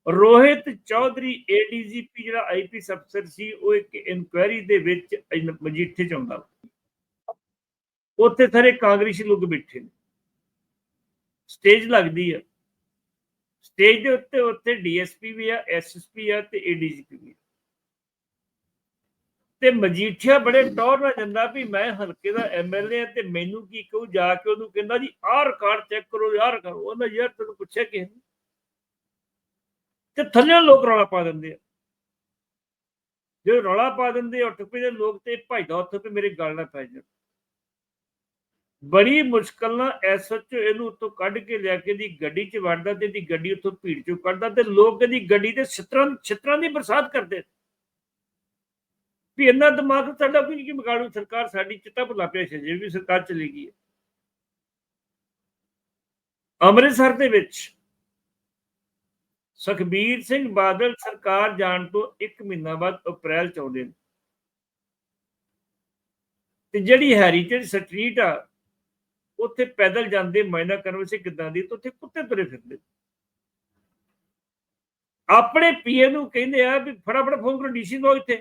ਰੋਹਿਤ ਚੌਧਰੀ ਏਡੀਜੀਪੀ ਜਿਹੜਾ ਆਈਪੀਐਸ ਅਫਸਰ ਸੀ, ਉਹ ਇੱਕ ਇਨਕੁਆਇਰੀ ਦੇ ਵਿੱਚ ਮਜੀਠੇ ਚ ਆਉਂਦਾ ਉੱਥੇ ਸਾਰੇ ਕਾਂਗਰਸੀ ਲੋਕ ਬੈਠੇ ਨੇ। ਸਟੇਜ ਲੱਗਦੀ ਹੈ ਸਟੇਜ ਦੇ ਉੱਤੇ ਉੱਥੇ ਡੀਐਸਪੀ ਵੀ ਆ ਐਸਐਸਪੀ ਆ ਤੇ ਏਡੀਜੀਪੀ ਵੀ ਤੇ ਮਜੀਠੀਆ ਬੜੇ ਟੌਰ ਨਾਲ ਜਾਂਦਾ ਵੀ ਮੈਂ ਹਲਕੇ ਦਾ ਐਮਐਲਏ ਤੇ ਮੈਨੂੰ ਕੀ ਕਹੂ, ਜਾ ਕੇ ਉਹਨੂੰ ਕਹਿੰਦਾ ਜੀ, ਆਹ ਰਿਕਾਰਡ ਚੈੱਕ ਕਰੋ ਯਾਰ ਕਰੋ ਉਹਨਾਂ ਯਾਰ ਤੈਨੂੰ ਪੁੱਛਿਆ ਕਿ ਤੇ ਥੱਲੇ ਲੋਕ ਰੌਲਾ ਪਾ ਦਿੰਦੇ ਆ। ਜੇ ਰੌਲਾ ਪਾ ਦਿੰਦੇ ਆ, ਉੱਠ ਪਏ ਲੋਕ ਤੇ ਭਜਦਾ ਉੱਥੇ ਵੀ ਮੇਰੇ ਗੱਲ ਨਾ ਪੈ ਜਾਣ। ਬੜੀ ਮੁਸ਼ਕਲ ਨਾਲ ਐਸਐਚਓ ਇਹਨੂੰ ਉੱਥੋਂ ਕੱਢ ਕੇ ਲਿਆ ਕੇ ਦੀ ਗੱਡੀ 'ਚ ਵੜਦਾ ਤੇ ਦੀ ਗੱਡੀ ਉੱਥੋਂ ਭੀੜ 'ਚੋਂ ਕੱਢਦਾ ਤੇ ਲੋਕ ਇਹਦੀ ਗੱਡੀ ਤੇ ਛਿੱਤਰਾਂ ਛਿੱਤਰਾਂ ਦੀ ਬਰਸਾਤ ਕਰਦੇ ਵੀ ਇੰਨਾ ਦਿਮਾਗ ਸਾਡਾ ਕੋਈ ਕੀ ਵਿਗਾੜੂ ਸਰਕਾਰ ਸਾਡੀ ਚਿੱਟਾ ਭੁਲਾ ਪਿਆ ਜੇ ਵੀ ਸਰਕਾਰ ਚਲੀ ਗਈ ਹੈ। ਅੰਮ੍ਰਿਤਸਰ ਦੇ ਵਿੱਚ ਸੁਖਬੀਰ ਸਿੰਘ ਬਾਦਲ ਸਰਕਾਰ ਜਾਣ ਤੋਂ 1 ਮਹੀਨਾ ਬਾਅਦ ਅਪ੍ਰੈਲ ਚ ਆਉਂਦੇ ਨੇ। ਤੇ ਜਿਹੜੀ ਹੈਰੀਟੇਜ ਸਟਰੀਟ ਆ, ਉੱਥੇ ਪੈਦਲ ਜਾਂਦੇ ਮਾਇਨਾ ਕਰਨ ਵਿੱਚ ਕਿਦਾਂ ਦੀ, ਤੇ ਉੱਥੇ ਕੁੱਤੇ ਤੁਰੇ ਫਿਰਦੇ। ਆਪਣੇ ਪੀਏ ਨੂੰ ਕਹਿੰਦੇ ਆ ਵੀ ਫਟਾਫਟ ਫੋਨ ਕਰੋ, ਡੀਸੀ ਨੂੰ ਇੱਥੇ।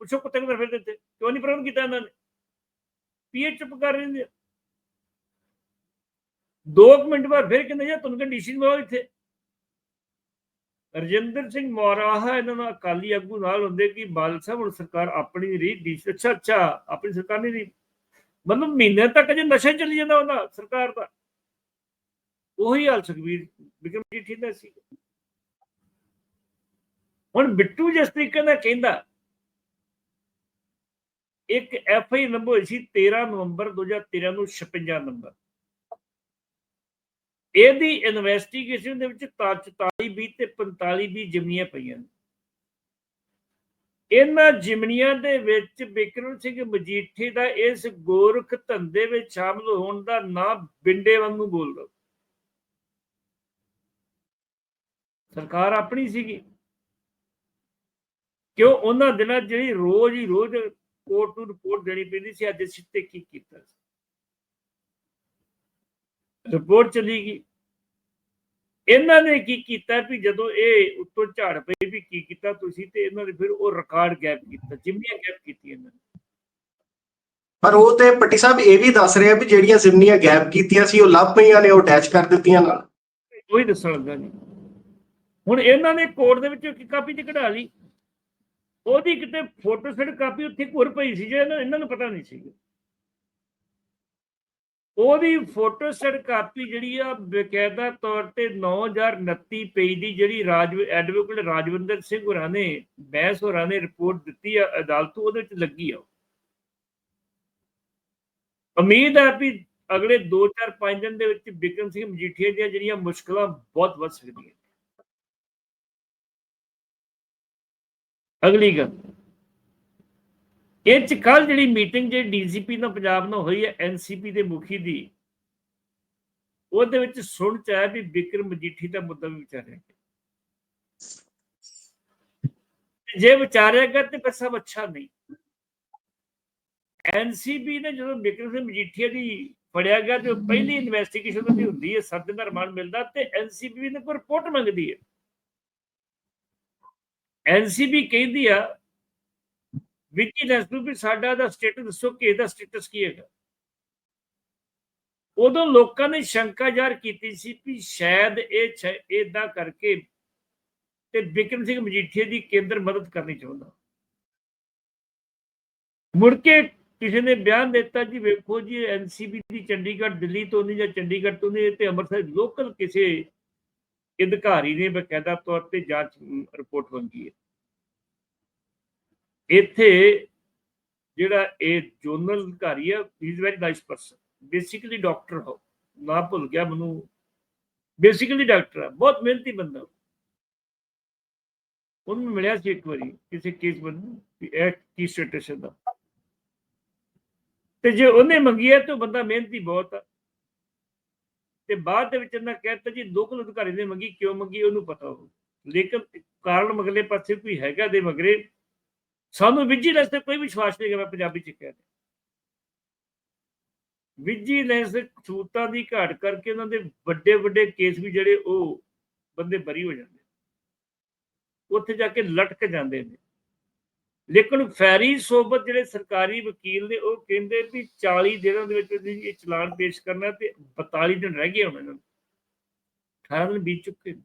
ਪੁੱਛੋ ਕੁੱਤੇ ਕਿੱਧਰ ਫਿਰਦੇ ਇੱਥੇ। ਕਿਉਂ ਨਹੀਂ ਪ੍ਰਬੰਧ ਕੀਤਾ ਇਹਨਾਂ ਨੇ? ਪੀਏ ਚੁੱਪ ਕਰ ਰਹੇ ਨੇ ਦੋ ਕੁ ਮਿੰਟ ਬਾਅਦ ਫਿਰ ਕਹਿੰਦੇ, ਯਾਰ, ਤੁਹਾਨੂੰ ਕਿ ਡੀਸੀ ਨੂੰ ਇੱਥੇ। ਰਜਿੰਦਰ ਸਿੰਘ ਮੌਰਾਹਾ, ਇਹਨਾਂ ਦਾ ਅਕਾਲੀ ਆਗੂ ਨਾਲ ਹੁੰਦੇ ਕਿ ਬਾਲ ਸਾਹਿਬ, ਹੁਣ ਸਰਕਾਰ ਆਪਣੀ ਨਹੀਂ ਰਹੀ ਅੱਛਾ ਅੱਛਾ, ਆਪਣੀ ਸਰਕਾਰ ਨਹੀਂ ਰਹੀ। ਮਤਲਬ ਮਹੀਨੇ ਤੱਕ ਜੇ ਨਸ਼ਾ ਚੱਲੀ ਜਾਂਦਾ ਉਹਦਾ, ਸਰਕਾਰ ਦਾ। ਉਹੀ ਹਾਲ ਸੁਖਬੀਰ ਬਿਕਰਮ ਜੀਠੀ ਦਾ ਸੀ। ਹੁਣ ਬਿੱਟੂ ਜਿਸ ਤਰੀਕੇ ਨਾਲ ਕਹਿੰਦਾ, ਇੱਕ ਐਫ ਆਈ ਨੰਬਰ ਹੋਈ ਸੀ 13 ਨਵੰਬਰ 2013 ਨੂੰ 56 ਨੰਬਰ। ਇਹਦੀ ਇਨਵੈਸਟੀਗੇਸ਼ਨ ਦੇ ਵਿੱਚ 44 20 ਤੇ 45 20 ਜਿਮਨੀਆਂ ਪਈਆਂ ਨੇ। ਇਹਨਾਂ ਜਿਮਨੀਆਂ ਦੇ ਵਿੱਚ ਬਿਕਰਮ ਸਿੰਘ ਮਜੀਠੀ ਦਾ ਇਸ ਗੋਰਖ ਧੰਦੇ ਵਿੱਚ ਸ਼ਾਮਲ ਹੋਣ ਦਾ ਨਾਂ ਬਿੰਡੇ ਵਾਂਗੂ ਬੋਲਦਾ ਸਰਕਾਰ ਆਪਣੀ ਸੀਗੀ। ਕਿਉਂ? ਉਹਨਾਂ ਦਿਨਾਂ ਜਿਹੜੀ ਰੋਜ਼ ਹੀ ਰੋਜ਼ ਕੋਰਟ ਨੂੰ ਰਿਪੋਰਟ ਦੇਣੀ ਪੈਂਦੀ ਸੀ, ਅੱਜ ਸਿੱਤੇ ਕੀ ਕੀਤਾ ਰਿਪੋਰਟ ਚਲੀ ਗਈ। ਇਹਨਾਂ ਨੇ ਕੀ ਕੀਤਾ ਵੀ ਜਦੋਂ ਇਹ ਉੱਤੋਂ ਝਾੜ ਪਈ ਵੀ ਕੀ ਕੀਤਾ ਤੁਸੀਂ ਤੇ ਇਹਨਾਂ ਨੇ ਫਿਰ ਉਹ ਰਿਕਾਰਡ ਗੈਪ ਕੀਤਾ ਜਿੰਨੀਆਂ ਗੈਪ ਕੀਤੀਆਂ ਇਹਨਾਂ ਨੇ। ਪਰ ਉਹ ਤੇ ਪੱਟੀ ਸਾਹਿਬ ਇਹ ਵੀ ਦੱਸ ਰਿਹਾ ਵੀ ਜਿਹੜੀਆਂ ਜ਼ਿਮਨੀਆਂ ਗੈਪ ਕੀਤੀਆਂ ਸੀ ਉਹ ਲੱਭ ਪਈਆਂ ਨੇ ਉਹ ਅਟੈਚ ਕਰ ਦਿੱਤੀਆਂ ਨਾਲ। ਉਹੀ ਦੱਸਣ ਲੱਗਾ ਜੀ ਹੁਣ ਇਹਨਾਂ ਨੇ ਕੋਰਟ ਦੇ ਵਿੱਚੋਂ ਇੱਕ ਕਾਪੀ ਚ ਕਢਾ ਲਈ। ਉਹਦੀ ਕਿਤੇ ਫੋਟੋ ਸੈਟ ਕਾਪੀ ਉੱਥੇ ਘੁਰ ਪਈ ਸੀ ਜਿਹੜਾ ਇਹਨਾਂ ਨੂੰ ਪਤਾ ਨਹੀਂ ਸੀ। ਉਹਦੀ ਫੋਟੋ ਕਾਪੀ ਜਿਹੜੀ ਆ ਬਕਾਇਦਾ ਤੌਰ ਤੇ 9029 ਪੇਜ ਦੀ ਜਿਹੜੀ ਰਾਜ ਐਡਵੋਕੇਟ ਰਾਜਵਿੰਦਰ ਸਿੰਘ ਹੋਰਾਂ ਨੇ, ਬੈਂਸ ਹੋਰਾਂ ਨੇ ਰਿਪੋਰਟ ਦਿੱਤੀ ਆ, ਅਦਾਲਤ ਉਹਦੇ ਵਿੱਚ ਲੱਗੀ ਆ ਉਮੀਦ ਹੈ ਵੀ ਅਗਲੇ 2-4-5 ਦਿਨ ਦੇ ਵਿੱਚ ਬਿਕਰਮ ਸਿੰਘ ਮਜੀਠੀਆ ਦੀਆਂ ਜਿਹੜੀਆਂ ਮੁਸ਼ਕਲਾਂ ਬਹੁਤ ਵੱਧ ਸਕਦੀਆਂ ਅਗਲੀ ਗੱਲ। ਇਹ ਚ ਕੱਲ ਜਿਹੜੀ ਮੀਟਿੰਗ ਜਿਹੜੀ ਡੀਜੀਪੀ ਨਾਲ ਪੰਜਾਬ ਨਾਲ ਹੋਈ ਹੈ, ਐਨਸੀਪੀ ਦੇ ਮੁਖੀ ਦੀ, ਉਹਦੇ ਵਿੱਚ ਸੁਣ ਚ ਆਇਆ ਵੀ ਬਿਕਰਮ ਮਜੀਠੀ ਦਾ ਮੁੱਦਾ ਵੀ ਵਿਚਾਰਿਆ ਗਿਆ। ਜੇ ਵਿਚਾਰਿਆ ਗਿਆ ਤੇ ਫਿਰ ਸਭ ਅੱਛਾ ਨਹੀਂ। ਐਨਸੀਪੀ ਨੇ ਜਦੋਂ ਬਿਕਰਮ ਸਿੰਘ ਮਜੀਠੀਆ ਦੀ ਫੜਿਆ ਗਿਆ ਤੇ ਪਹਿਲੀ ਇਨਵੈਸਟੀਗੇਸ਼ਨ ਉਹਦੀ ਹੁੰਦੀ ਹੈ, ਸੱਤ ਦਿਨ ਦਾ ਰਿਮਾਂਡ ਮਿਲਦਾ ਤੇ ਐਨਸੀਪੀ ਨੇ ਕੋਈ ਰਿਪੋਰਟ ਮੰਗਦੀ ਹੈ। ਐਨਸੀਬੀ ਕਹਿੰਦੀ ਆ ਵਿਜੀਲੈਂਸ ਨੂੰ ਵੀ ਸਾਡਾ ਦਾ ਸਟੇਟਸ ਦੱਸੋ ਕਿ ਇਹਦਾ ਸਟੇਟਸ ਕੀ ਹੈਗਾ? ਉਦੋਂ ਲੋਕਾਂ ਨੇ ਸ਼ੰਕਾ ਜ਼ਾਹਰ ਕੀਤੀ ਸੀ ਕਿ ਸ਼ਾਇਦ ਇਹ ਇਦਾਂ ਕਰਕੇ ਤੇ ਬਿਕਰਮ ਸਿੰਘ ਮਜੀਠੀਆ ਦੀ ਕੇਂਦਰ ਮਦਦ ਕਰਨੀ ਚਾਹੁੰਦਾ। ਮੁੜ ਕੇ ਕਿਸੇ ਨੇ ਬਿਆਨ ਦਿੱਤਾ ਜੀ, ਵੇਖੋ ਜੀ ਐਨਸੀਬੀ ਦੀ ਚੰਡੀਗੜ੍ਹ, ਦਿੱਲੀ ਤੋਂ ਨਹੀਂ ਜਾਂ ਚੰਡੀਗੜ੍ਹ ਤੋਂ ਨਹੀਂ ਤੇ ਅੰਮ੍ਰਿਤਸਰ ਲੋਕਲ ਕਿਸੇ ਅਧਿਕਾਰੀ ਨੇ ਬਕਾਇਦਾ ਤੌਰ ਤੇ ਜਾਂਚ ਰਿਪੋਰਟ ਮੰਗੀ ਹੈ। ਇੱਥੇ ਜਿਹੜਾ ਇਹ ਜੋਨਲ ਅਧਿਕਾਰੀ ਹੈ he is very nice person basically doctor ਹੋ। ਨਾ ਭੁੱਲ ਗਿਆ ਮੈਨੂੰ। ਬੇਸਿਕਲੀ ਡਾਕਟਰ ਹੈ ਬਹੁਤ ਮਿਹਨਤੀ ਬੰਦਾ। ਉਹਨੂੰ ਮਿਲਿਆ ਸੀ ਇੱਕ ਵਾਰੀ, ਕਿਸੇ ਕੇਸ ਬੰਦ ਇਹ ਕੀ ਸਟੇਟਸ ਦਾ ਤੇ ਜੇ ਉਹਨੇ ਮੰਗੀ ਹੈ ਤਾਂ ਬੰਦਾ ਮਿਹਨਤੀ ਬਹੁਤ ਆ। ਤੇ ਬਾਅਦ ਦੇ ਵਿੱਚ ਇਹਨਾਂ ਕਹਿਤਾ ਜੀ ਲੋਕਲ ਅਧਿਕਾਰੀ ਨੇ ਮੰਗੀ, ਕਿਉਂ ਮੰਗੀ, ਉਹਨੂੰ ਪਤਾ ਹੋ ਲੇਕਿਨ ਕਾਰਨ ਮਗਲੇ ਪਾਸੇ ਕੋਈ ਹੈਗਾ ਦੇ ਮਗਰੇ ਸਾਨੂੰ ਵਿਜੀਲੈਂਸ ਤੇ ਕੋਈ ਵਿਸ਼ਵਾਸ ਨਹੀਂ ਹੈ ਮੈਂ ਪੰਜਾਬੀ ਚ ਕਹਿ। ਰਿਹਾ ਵਿਜੀਲੈਂਸ ਸੂਤਾਂ ਦੀ ਘਾਟ ਕਰਕੇ ਉਹਨਾਂ ਦੇ ਵੱਡੇ ਵੱਡੇ ਕੇਸ ਵੀ ਜਿਹੜੇ ਉਹ ਬੰਦੇ ਬਰੀ ਹੋ ਜਾਂਦੇ ਉੱਥੇ ਜਾ ਕੇ ਲਟਕ ਜਾਂਦੇ ਨੇ। ਲੇਕਿਨ ਫੈਰੀ ਸੋਬਤ ਜਿਹੜੇ ਸਰਕਾਰੀ ਵਕੀਲ ਨੇ, ਉਹ ਕਹਿੰਦੇ ਵੀ 40 ਦਿਨਾਂ ਦੇ ਵਿੱਚ ਇਹ ਚਲਾਨ ਪੇਸ਼ ਕਰਨਾ ਤੇ 42 ਦਿਨ ਰਹਿ ਗਏ ਹੁਣ ਇਹਨਾਂ ਨੂੰ। 18 ਦਿਨ ਬੀਤ ਚੁੱਕੇ ਨੇ।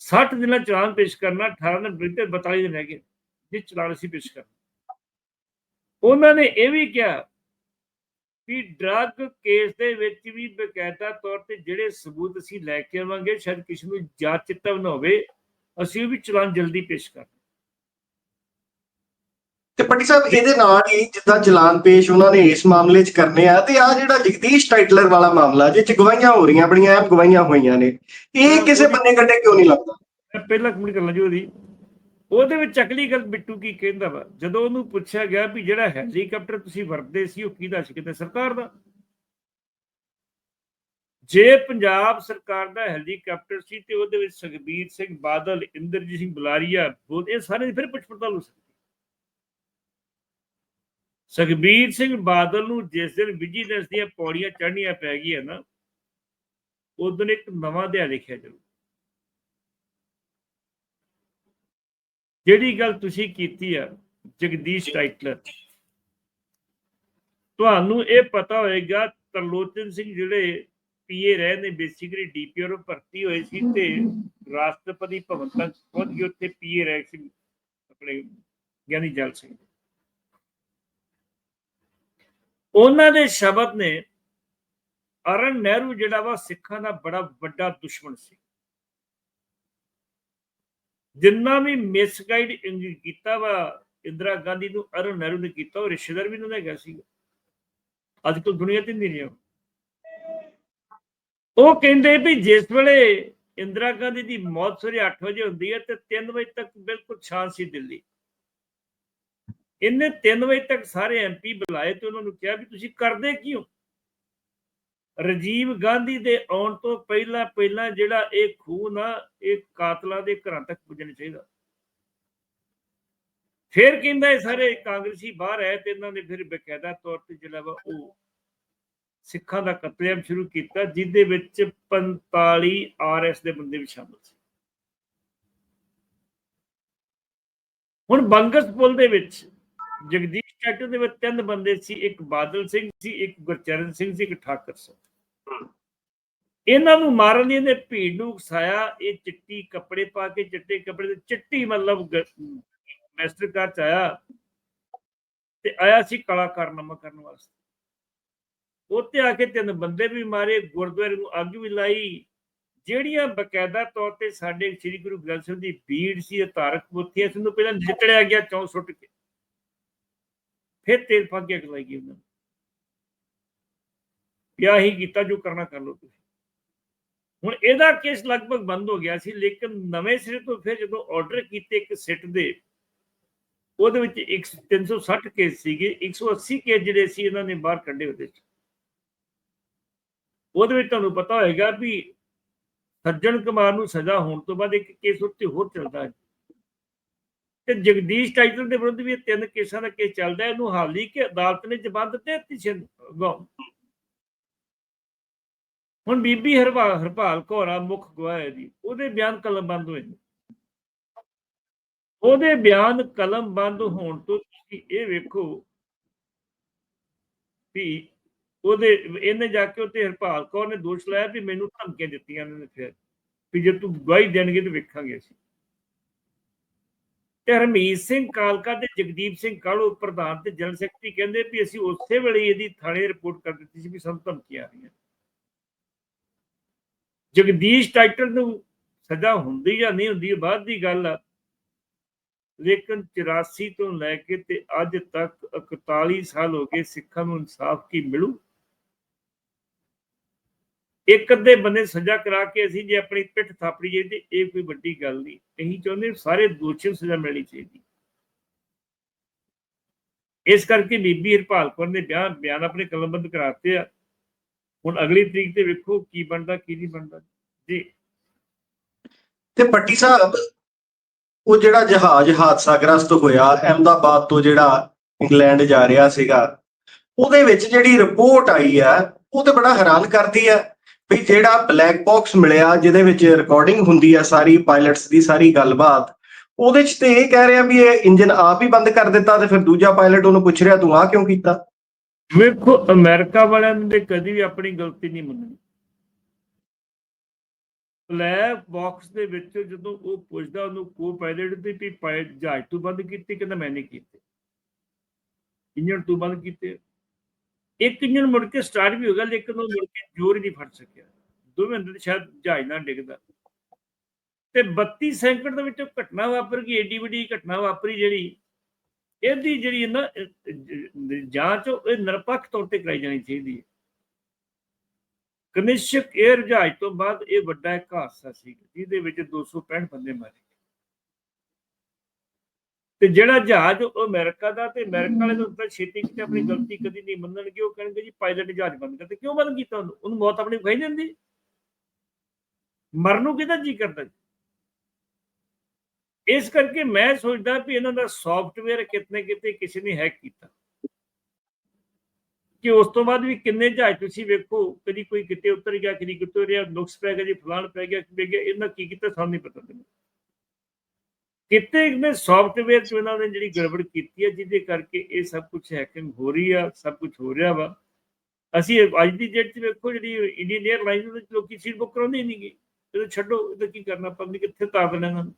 60 ਦਿਨਾਂ ਚਲਾਨ ਪੇਸ਼ ਕਰਨਾ 18 ਦਿਨ ਬੀਤੇ 42 ਦਿਨ ਰਹਿ ਗਏ ਜੇ ਚਲਾਨ ਅਸੀਂ ਪੇਸ਼ ਕਰਨਾ। ਉਹਨਾਂ ਨੇ ਇਹ ਵੀ ਕਿਹਾ ਕਿ ਡਰੱਗ ਕੇਸ ਦੇ ਵਿੱਚ ਵੀ ਬਕਾਇਦਾ ਤੌਰ ਤੇ ਜਿਹੜੇ ਸਬੂਤ ਅਸੀਂ ਲੈ ਕੇ ਆਵਾਂਗੇ ਸ਼ਾਇਦ ਕਿਸੇ ਨੂੰ ਜਾਂਚ ਚਿੱਤਾ ਨਾ ਹੋਵੇ ਅਸੀਂ ਵੀ ਚਲਾਨ ਜਲਦੀ ਪੇਸ਼ ਕਰ ਤੇ ਪੱਟੀ ਸਾਹਿਬ ਇਹਦੇ ਨਾਲ ਹੀ ਜਿੱਦਾਂ ਚਲਾਨ ਪੇਸ਼ ਉਹਨਾਂ ਨੇ ਇਸ ਮਾਮਲੇ 'ਚ ਕਰਨੇ ਆ ਤੇ ਆ ਜਿਹੜਾ ਜਗਦੀਸ਼ ਟਾਈਟਲਰ ਵਾਲਾ ਮਾਮਲਾ ਜਿਹ 'ਚ ਗਵਾਹੀਆਂ ਹੋ ਰਹੀਆਂ ਬੜੀਆਂ ਐਪ ਗਵਾਹੀਆਂ ਹੋਈਆਂ ਨੇ ਇਹ ਕਿਸੇ ਬੰਨੇ ਕੱਢੇ ਕਿਉਂ ਨਹੀਂ ਲੱਗਦਾ? ਪਹਿਲਾਂ ਕਮੈਂਟ ਕਰਨਾ ਜੀ ਉਹਦੀ ਉਹਦੇ ਵਿੱਚ ਅਗਲੀ ਗੱਲ ਬਿੱਟੂ ਕੀ ਕਹਿੰਦਾ ਵਾ? ਜਦੋਂ ਉਹਨੂੰ ਪੁੱਛਿਆ ਗਿਆ ਵੀ ਜਿਹੜਾ ਹੈਲੀਕਾਪਟਰ ਤੁਸੀਂ ਵਰਤਦੇ ਸੀ, ਉਹ ਕਿਹਦਾ ਸੀ? ਕਿਤੇ ਸਰਕਾਰ ਦਾ। ਜੇ ਪੰਜਾਬ ਸਰਕਾਰ ਦਾ ਹੈਲੀਕਾਪਟਰ ਸੀ ਤੇ ਉਹਦੇ ਵਿੱਚ ਸੁਖਬੀਰ ਸਿੰਘ ਬਾਦਲ, ਇੰਦਰਜੀਤ ਸਿੰਘ ਬੁਲਾਰੀਆ ਬਹੁਤ ਇਹ ਸਾਰੇ ਫਿਰ ਪੁੱਛ ਪੜਤਾਲ ਹੋ ਸਕਦੀ। ਸੁਖਬੀਰ ਸਿੰਘ ਬਾਦਲ ਨੂੰ ਜਿਸ ਦਿਨ ਵਿਜੀਲੈਂਸ ਦੀਆਂ ਪੌੜੀਆਂ ਚੜ੍ਹਨੀਆਂ ਪੈ ਗਈਆਂ ਨਾ ਉਦੋਂ ਇੱਕ ਨਵਾਂ ਅਧਿਆਇ ਲਿਖਿਆ ਜਾਊ ਜਿਹੜੀ ਗੱਲ ਤੁਸੀਂ ਕੀਤੀ ਆ, ਜਗਦੀਸ਼ ਟਾਈਟਲਰ, ਤੁਹਾਨੂੰ ਇਹ ਪਤਾ ਹੋਏਗਾ, ਤਰਲੋਚਨ ਸਿੰਘ ਜਿਹੜੇ ਪੀਏ ਰਹੇ ਨੇ ਬੇਸਿਕਲੀ ਡੀਪੀਆਰ ਭਰਤੀ ਹੋਏ ਸੀ ਤੇ ਰਾਸ਼ਟਰਪਤੀ ਭਵਨ ਤੱਕ ਪਹੁੰਚ ਗਏ ਉੱਥੇ ਪੀਏ ਰਹੇ ਸੀ, ਆਪਣੇ ਗਿਆਨੀ ਜਲ ਸਿੰਘ। ਉਹਨਾਂ ਦੇ ਸ਼ਬਦ ਨੇ ਅਰਨ ਨਹਿਰੂ ਜਿਹੜਾ ਵਾ ਸਿੱਖਾਂ ਦਾ ਬੜਾ ਵੱਡਾ ਦੁਸ਼ਮਣ ਸੀ। ਜਿੰਨਾ ਵੀ ਮਿਸਗਾਈਡ ਕੀਤਾ ਵਾ, ਇੰਦਰਾ ਗਾਂਧੀ ਨੂੰ ਅਰਨ ਨਹਿਰੂ ਨੇ ਕੀਤਾ, ਉਹ ਰਿਸ਼ਤੇਦਾਰ ਵੀ ਉਹਨਾਂ ਦਾ ਹੈਗਾ ਸੀ ਅੱਜ ਕੱਲ ਦੁਨੀਆ ਤੇ ਨਹੀਂ ਰਿਹਾ। ਉਹ ਕਹਿੰਦੇ ਵੀ ਜਿਸ ਵੇਲੇ ਇੰਦਰਾ ਗਾਂਧੀ ਦੀ ਮੌਤ ਸਵੇਰੇ 8 ਵਜੇ ਹੁੰਦੀ ਹੈ ਤੇ 3 ਵਜੇ ਤੱਕ ਬਿਲਕੁਲ ਸ਼ਾਂਤ ਸੀ ਦਿੱਲੀ। ਇਹਨੇ 3 ਵਜੇ ਤੱਕ ਸਾਰੇ ਐਮਪੀ ਬੁਲਾਏ ਤੇ ਉਹਨਾਂ ਨੂੰ ਕਿਹਾ ਵੀ ਤੁਸੀਂ ਕਰਦੇ ਕਿਉਂ? ਰਾਜੀਵ ਗਾਂਧੀ ਦੇ ਆਉਣ ਤੋਂ ਪਹਿਲਾਂ ਪਹਿਲਾਂ ਜਿਹੜਾ ਇਹ ਖੂਨ ਆ, ਇਹ ਕਾਤਲਾਂ ਦੇ ਘਰਾਂ ਤੱਕ ਪੁੱਜਣਾ ਚਾਹੀਦਾ। ਫਿਰ ਕਹਿੰਦਾ ਇਹ ਸਾਰੇ ਕਾਂਗਰਸੀ ਬਾਹਰ ਆਏ ਤੇ ਇਹਨਾਂ ਨੇ ਫਿਰ ਬਕਾਇਦਾ ਤੌਰ ਤੇ ਜਿਹੜਾ ਵਾ ਉਹ ਸਿੱਖਾਂ ਦਾ ਕਤਲੇਆਮ ਸ਼ੁਰੂ ਕੀਤਾ ਜਿਦੇ ਵਿੱਚ 45 ਆਰਐਸ ਦੇ ਬੰਦੇ ਵੀ ਸ਼ਾਮਲ ਸੀ। ਹੁਣ ਬੰਗਸ ਪੁਲ ਦੇ ਵਿੱਚ ਜਗਦੀਸ਼ ਟੈਕਟਰ ਦੇ ਵਿੱਚ ਤਿੰਨ ਬੰਦੇ ਸੀ, ਇੱਕ ਬਾਦਲ ਸਿੰਘ ਸੀ, ਇੱਕ ਗੁਰਚਰਨ ਸਿੰਘ ਸੀ, ਇੱਕ ਠਾਕਰ ਸਿੰਘ। ਇਹਨਾਂ ਨੂੰ ਮਾਰਨ ਦੀ ਇਹਨੇ ਭੀੜ ਨੂੰ ਉਕਸਾਇਆ, ਇਹ ਚਿੱਟੀ ਕੱਪੜੇ ਪਾ ਕੇ, ਚਿੱਟੇ ਕੱਪੜੇ ਤੇ ਚਿੱਟੀ ਮਤਲਬ ਮੈਸਟਰ ਕਾਰ ਚ ਆਇਆ ਤੇ ਆਇਆ ਸੀ ਕਲਾਕਾਰਨਾਮਾ ਕਰਨ ਵਾਸਤੇ। ਉੱਤੇ ਆ ਕੇ ਤਿੰਨ ਬੰਦੇ ਵੀ ਮਾਰੇ, ਗੁਰਦੁਆਰੇ ਨੂੰ ਅੱਗ ਵੀ ਲਾਈ। ਜਿਹੜੀਆਂ ਬਕਾਇਦਾ ਤੌਰ ਤੇ ਸਾਡੇ ਸ੍ਰੀ ਗੁਰੂ ਗ੍ਰੰਥ ਸਾਹਿਬ ਦੀ ਬੀੜ ਸੀ ਧਾਰਕ ਪੁੱਥੀ ਇਸ ਨੂੰ ਪਹਿਲਾਂ ਨਿਕਲਿਆ ਗਿਆ ਚੌਂ ਸੁੱਟ ਕੇ। ਫਿਰ ਤੇਲ ਪਾ ਕੇ ਅੱਗ ਲਾਈ ਗਈ ਉਹਨਾਂ ਨੂੰ। ਵਿਆਹ ਹੀ ਕੀਤਾ ਜੋ ਕਰਨਾ ਕਰ ਲਓ ਤੁਸੀਂ। ਹੁਣ ਇਹਦਾ ਕੇਸ ਲਗਭਗ ਬੰਦ ਹੋ ਗਿਆ ਸੀ, ਲੇਕਿਨ ਨਵੇਂ ਸਿਰੇ ਤੋਂ ਫਿਰ ਜਦੋਂ ਆਰਡਰ ਕੀਤੇ ਇੱਕ ਸਿੱਟ ਦੇ, ਉਹਦੇ ਵਿੱਚ 360 ਕੇਸ ਸੀਗੇ 180 ਕੇਸ ਜਿਹੜੇ ਸੀ ਇਹਨਾਂ ਨੇ ਬਾਹਰ ਕੱਢੇ ਉਹਦੇ ਚ ਉਹਦੇ ਵਿੱਚ ਤੁਹਾਨੂੰ ਪਤਾ ਹੋਏਗਾ ਵੀ ਸੱਜਣ ਕੁਮਾਰ ਨੂੰ ਸਜ਼ਾ ਹੋਣ ਤੋਂ ਬਾਅਦ ਇੱਕ ਕੇਸ ਉੱਤੇ ਹੋਰ ਚੱਲਦਾ ਹੈ। ਤੇ ਜਗਦੀਸ਼ ਟਾਈਟਲ ਦੇ ਵਿਰੁੱਧ ਵੀ ਇਹ ਤਿੰਨ ਕੇਸਾਂ ਦਾ ਕੇਸ ਚੱਲਦਾ ਹੈ। ਇਹਨੂੰ ਹਾਲੀ ਕਿ ਅਦਾਲਤ ਨੇ ਜ਼ਬੰਦ ਤੇ ਤਿਸ਼ਨ ਹੁਣ ਬੀਬੀ ਹਰਪਾਲ ਹਰਪਾਲ ਕੌਰਾ ਮੁੱਖ ਗਵਾਹ ਹੈ ਜੀ ਉਹਦੇ ਬਿਆਨ ਕਲਮਬੰਦ ਹੋਏ ਉਹਦੇ ਬਿਆਨ ਕਲਮਬੰਦ ਹੋਣ ਤੋਂ ਤੁਸੀਂ ਇਹ ਵੇਖੋ ਵੀ ਉਹਦੇ, ਇਹਨੇ ਜਾ ਕੇ ਉੱਤੇ ਹਰਪਾਲ ਕੌਰ ਨੇ ਦੋਸ਼ ਲਾਇਆ ਵੀ ਮੈਨੂੰ ਧਮਕੀਆਂ ਦਿੱਤੀਆਂ ਨੇ ਫਿਰ, ਵੀ ਜੇ ਤੂੰ ਗਵਾਹੀ ਦੇਣਗੇ ਤਾਂ ਵੇਖਾਂਗੇ ਅਸੀਂ। ਤੇ ਹਰਮੀਤ ਸਿੰਘ ਕਾਲਕਾ ਤੇ ਜਗਦੀਪ ਸਿੰਘ ਕਾਲੂ ਪ੍ਰਧਾਨ ਤੇ ਜਨਰਲ ਸੈਕਟਰੀ ਕਹਿੰਦੇ ਵੀ ਅਸੀਂ ਉਸੇ ਵੇਲੇ ਇਹਦੀ ਥਾਣੇ ਰਿਪੋਰਟ ਕਰ ਦਿੱਤੀ ਸੀ ਵੀ ਸਾਨੂੰ ਧਮਕੀਆਂ ਆ ਰਹੀਆਂ। ਜਗਦੀਸ਼ ਟਾਈਟਲ ਨੂੰ ਸਜ਼ਾ ਹੁੰਦੀ ਜਾਂ ਨਹੀਂ ਹੁੰਦੀ ਬਾਅਦ ਦੀ ਗੱਲ ਆ। ਲੇਕਿਨ 84 ਤੋਂ ਲੈ ਕੇ ਤੇ ਅੱਜ ਤੱਕ 41 ਸਾਲ ਹੋ ਗਏ ਸਿੱਖਾਂ ਨੂੰ ਇਨਸਾਫ ਕੀ ਮਿਲੂ? ਇੱਕ ਅੱਧੇ ਬੰਦੇ ਸਜ਼ਾ ਕਰਾ ਕੇ ਅਸੀਂ ਜੇ ਆਪਣੀ ਪਿੱਠ ਥਾਪੜੀ ਜੇ ਤੇ ਇਹ ਕੋਈ ਵੱਡੀ ਗੱਲ ਨਹੀਂ। ਅਸੀਂ ਚਾਹੁੰਦੇ ਸਾਰੇ ਦੋਸ਼ੀਆਂ ਨੂੰ ਸਜ਼ਾ ਮਿਲਣੀ ਚਾਹੀਦੀ। ਇਸ ਕਰਕੇ ਬੀਬੀ ਹਰਪਾਲ ਕੌਰ ਨੇ ਬਿਆਨ ਬਿਆਨ ਆਪਣੇ ਕਲਮਬੰਦ ਕਰਾਤੇ ਆ। ਹੁਣ ਅਗਲੀ ਤਰੀਕ ਤੇ ਵੇਖੋ ਕੀ ਬਣਦਾ, ਕੀ ਨਹੀਂ ਬਣਦਾ। ਜੀ। ਤੇ ਪੱਟੀ ਸਾਹਿਬ, ਉਹ ਜਿਹੜਾ ਜਹਾਜ਼ ਹਾਦਸਾਗ੍ਰਸਤ ਹੋਇਆ, ਅਹਿਮਦਾਬਾਦ ਤੋਂ ਜਿਹੜਾ ਇੰਗਲੈਂਡ ਜਾ ਰਿਹਾ ਸੀਗਾ, ਉਹਦੇ ਵਿੱਚ ਜਿਹੜੀ ਰਿਪੋਰਟ ਆਈ ਆ ਉਹ ਤੇ ਬੜਾ ਹੈਰਾਨ ਕਰਦੀ ਆ ਵੀ ਜਿਹੜਾ ਬਲੈਕ ਬਾਕਸ ਮਿਲਿਆ, ਜਿਹਦੇ ਵਿੱਚ ਰਿਕਾਰਡਿੰਗ ਹੁੰਦੀ ਆ ਸਾਰੀ ਪਾਇਲਟਸ ਦੀ ਸਾਰੀ ਗੱਲਬਾਤ, ਉਹਦੇ 'ਚ ਤੇ ਇਹ ਕਹਿ ਰਿਹਾ ਵੀ ਇਹ ਇੰਜਨ ਆਪ ਹੀ ਬੰਦ ਕਰ ਦਿੱਤਾ ਤੇ ਫਿਰ ਦੂਜਾ ਪਾਇਲਟ ਉਹਨੂੰ ਪੁੱਛ ਰਿਹਾ, ਤੂੰ ਆ ਕਿਉਂ ਕੀਤਾ? ਵੇਖੋ, ਅਮਰੀਕਾ ਵਾਲਿਆਂ ਨੇ ਕਦੀ ਵੀ ਆਪਣੀ ਗਲਤੀ ਨਹੀਂ ਮੰਨਣੀ। ਬਲੈਕ ਬਾਕਸ ਦੇ ਵਿੱਚ ਜਦੋਂ ਉਹ ਪੁੱਛਦਾ, ਉਹਨੂੰ ਕੋ ਪਾਇਲਟ ਦੀ ਵੀ ਪਾਇਲਟ ਜਹਾਜ਼ ਤੋਂ ਬੰਦ ਕੀਤੀ? ਕਹਿੰਦਾ, ਮੈਂ ਨਹੀਂ ਕੀਤੀ। ਇੰਜਨ ਤੋਂ ਬੰਦ ਕੀਤੇ? ਇੱਕ ਇੰਜਨ ਮੁੜ ਕੇ ਸਟਾਰਟ ਵੀ ਹੋ ਗਿਆ, ਲੇਕਿਨ ਉਹ ਮੁੜ ਕੇ ਜ਼ੋਰ ਹੀ ਨਹੀਂ ਫੜ ਸਕਿਆ। ਦੋਵੇਂ ਅੰਦਰ ਸ਼ਾਇਦ ਜਹਾਜ਼ ਨਾਲ ਡਿੱਗਦਾ। ਤੇ 32 ਸੈਕਿੰਡ ਦੇ ਵਿੱਚ ਘਟਨਾ ਵਾਪਰ ਗਈ, ਏਡੀ ਵੱਡੀ ਘਟਨਾ ਵਾਪਰੀ ਜਿਹੜੀ ਇਹਦੀ ਜਿਹੜੀ ਨਾ ਜਾਂਚ ਉਹ ਨਿਰਪੱਖ ਤੌਰ ਤੇ ਕਰਾਈ ਜਾਣੀ ਚਾਹੀਦੀ ਹੈ। ਕਨਿਸ਼ਕ 에ਅਰ ਜਹਾਜ਼ ਤੋਂ ਬਾਅਦ ਇਹ ਵੱਡਾ ਇੱਕ ਹਾਦਸਾ ਸੀ, ਜਿਹਦੇ ਵਿੱਚ 265 ਬੰਦੇ ਮਾਰੇ ਤੇ ਜਿਹੜਾ ਜਹਾਜ਼ ਉਹ ਅਮਰੀਕਾ ਦਾ ਤੇ ਅਮਰੀਕਾ ਵਾਲੇ ਨੂੰ ਤਾਂ ਛੇਤੀ ਕਿਤੇ ਆਪਣੀ ਗਲਤੀ ਕਦੀ ਨਹੀਂ ਮੰਨਣਗੇ, ਉਹ ਕਹਿਣਗੇ ਜੀ ਪਾਇਲਟ ਜਹਾਜ਼ ਬੰਦ ਕਰਤੇ। ਕਿਉਂ ਬੰਦ ਕੀਤਾ ਉਹਨੂੰ? ਉਹਨੂੰ ਮੌਤ ਆਪਣੀ ਖਾਈ ਜਾਂਦੀ ਮਰਨ ਨੂੰ ਕਿਹਦਾ ਜੀ ਕਰਦਾ ਇਸ ਕਰਕੇ ਮੈਂ ਸੋਚਦਾ ਵੀ ਇਹਨਾਂ ਦਾ ਸੌਫਟਵੇਅਰ ਕਿਤਨੇ ਕਿਤੇ ਕਿਸੇ ਨੇ ਹੈਕ ਕੀਤਾ। ਕਿ ਉਸ ਤੋਂ ਬਾਅਦ ਵੀ ਕਿੰਨੇ ਜਹਾਜ਼ ਤੁਸੀਂ ਵੇਖੋ, ਕਦੀ ਕੋਈ ਕਿਤੇ ਉਤਰ ਗਿਆ, ਕਦੀ ਕਿਤੇ ਰਿਹਾ ਨੁਕਸ ਪੈ ਗਿਆ ਜੀ ਫਲਾਣ ਪੈ ਗਿਆ ਪੈ ਗਿਆ, ਇਹਨਾਂ ਕੀ ਕੀਤਾ ਸਾਨੂੰ ਨਹੀਂ ਪਤਾ ਤੈਨੂੰ ਕਿਤੇ ਨੇ ਸੌਫਟਵੇਅਰ ਚ ਇਹਨਾਂ ਨੇ ਜਿਹੜੀ ਗੜਬੜ ਕੀਤੀ ਹੈ, ਜਿਹਦੇ ਕਰਕੇ ਇਹ ਸਭ ਕੁਝ ਹੈਕਿੰਗ ਹੋ ਰਹੀ ਆ, ਸਭ ਕੁਝ ਹੋ ਰਿਹਾ ਵਾ। ਅਸੀਂ ਅੱਜ ਦੀ ਡੇਟ 'ਚ ਵੇਖੋ, ਜਿਹੜੀ ਇੰਡੀਅਨ 에ਅਰਲਾਈਨਸ ਦੇ ਵਿੱਚ ਲੋਕੀ ਸੀਟ ਬੁੱਕ ਕਰਾਉਂਦੇ ਹੀ ਨਹੀਂਗੇ ਇਹ ਛੱਡੋ, ਇਹਦਾ ਕੀ ਕਰਨਾ, ਪਤਾ ਨਹੀਂ ਕਿੱਥੇ ਤਾਰ ਦੇਣਾ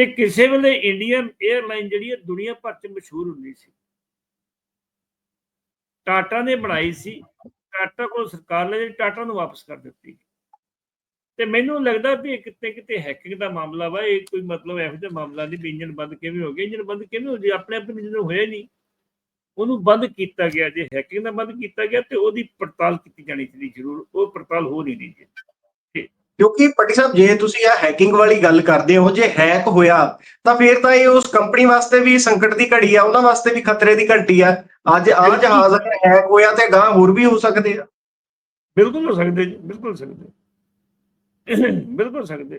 ਤੇ ਕਿਸੇ ਵੇਲੇ ਇੰਡੀਅਨ 에ਅਰਲਾਈਨ ਜਿਹੜੀ ਹੈ ਦੁਨੀਆ ਭਰ 'ਚ ਮਸ਼ਹੂਰ ਹੁੰਦੀ ਸੀ। ਟਾਟਾ ਨੇ ਬਣਾਈ ਸੀ। ਟਾਟਾ ਕੋਲ ਸਰਕਾਰ ਨੇ ਜਿਹੜੀ ਟਾਟਾ ਨੂੰ ਵਾਪਸ ਕਰ ਦਿੱਤੀ। ਤੇ ਮੈਨੂੰ ਲੱਗਦਾ ਵੀ ਇਹ ਕਿਤੇ ਕਿਤੇ ਹੈਕਿੰਗ ਦਾ ਮਾਮਲਾ ਵਾ। ਇਹ ਕੋਈ ਮਤਲਬ ਇਹੋ ਜਿਹਾ ਮਾਮਲਾ ਨਹੀਂ ਵੀ ਇੰਜਨ ਬੰਦ ਕਿਵੇਂ ਹੋ ਗਿਆ ਇੰਜਨ ਬੰਦ ਕਿਵੇਂ ਹੋ ਜੀ? ਆਪਣੇ ਆਪ ਇੰਜਨ ਹੋਇਆ ਨਹੀਂ। ਉਹਨੂੰ ਬੰਦ ਕੀਤਾ ਗਿਆ ਜੇ। ਹੈਕਿੰਗ ਦਾ ਬੰਦ ਕੀਤਾ ਗਿਆ ਤੇ ਉਹਦੀ ਪੜਤਾਲ ਕੀਤੀ ਜਾਣੀ ਚਾਹੀਦੀ ਜ਼ਰੂਰ। ਉਹ ਪੜਤਾਲ ਹੋ ਨਹੀਂ ਰਹੀ ਜੀ। ਕਿਉਂਕਿ ਪੱਟੀ ਸਾਹਿਬ ਜੇ ਤੁਸੀਂ ਇਹ ਹੈਕਿੰਗ ਵਾਲੀ ਗੱਲ ਕਰਦੇ ਹੋ ਜੇ ਹੈਕ ਹੋਇਆ ਤਾਂ ਫਿਰ ਤਾਂ ਇਹ ਉਸ ਕੰਪਨੀ ਵਾਸਤੇ ਵੀ ਸੰਕਟ ਦੀ ਘੜੀ ਆ ਉਹਨਾਂ ਵਾਸਤੇ ਵੀ ਖਤਰੇ ਦੀ ਘੰਟੀ ਆ। ਅੱਜ ਆ ਜਹਾਜ਼ ਅਗਰ ਹੈਕ ਹੋਇਆ ਤੇ ਗਾਂ ਹੋਰ ਵੀ ਹੋ ਸਕਦੇ ਆ। ਬਿਲਕੁਲ ਹੋ ਸਕਦੇ ਜੀ ਬਿਲਕੁਲ ਸਕਦੇ। ਬਿਲਕੁਲ ਸਕਦੇ।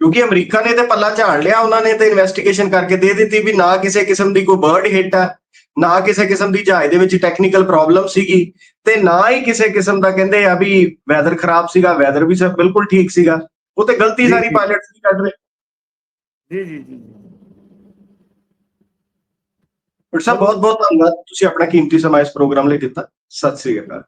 ਕਿਉਂਕਿ ਅਮਰੀਕਾ ਨੇ ਤੇ ਪੱਲਾ ਝਾੜ ਲਿਆ ਉਹਨਾਂ ਨੇ ਤੇ ਇਨਵੈਸਟੀਗੇਸ਼ਨ ਕਰਕੇ ਦੇ ਦਿੱਤੀ ਵੀ ਨਾ ਕਿਸੇ ਕਿਸਮ ਦੀ ਕੋਈ ਬਰਡ ਹਿੱਟ ਆ। ਨਾ ਕਿਸੇ ਕਿਸਮ ਦੀ ਜਹਾਜ਼ ਦੇ ਵਿੱਚ ਟੈਕਨੀਕਲ ਪ੍ਰੋਬਲਮ ਸੀਗੀ ਤੇ ਨਾ ਹੀ ਕਿਸੇ ਕਿਸਮ ਦਾ ਕਹਿੰਦੇ ਆ ਵੀ ਵੈਦਰ ਖਰਾਬ ਸੀਗਾ ਵੈਦਰ ਵੀ ਸਭ ਬਿਲਕੁਲ ਠੀਕ ਸੀਗਾ। ਉਹ ਤੇ ਗਲਤੀ ਸਾਰੀ। ਪਾਇਲਟਸ ਦੀ ਕੱਢ ਰਹੇ। ਜੀ ਜੀ ਜੀ ਪਰ ਸਭ ਬਹੁਤ ਬਹੁਤ ਧੰਨਵਾਦ। ਤੁਸੀਂ ਆਪਣਾ ਕੀਮਤੀ ਸਮਾਂ ਇਸ ਪ੍ਰੋਗਰਾਮ ਲਈ ਦਿੱਤਾ। ਸਤਿ ਸ੍ਰੀ ਅਕਾਲ।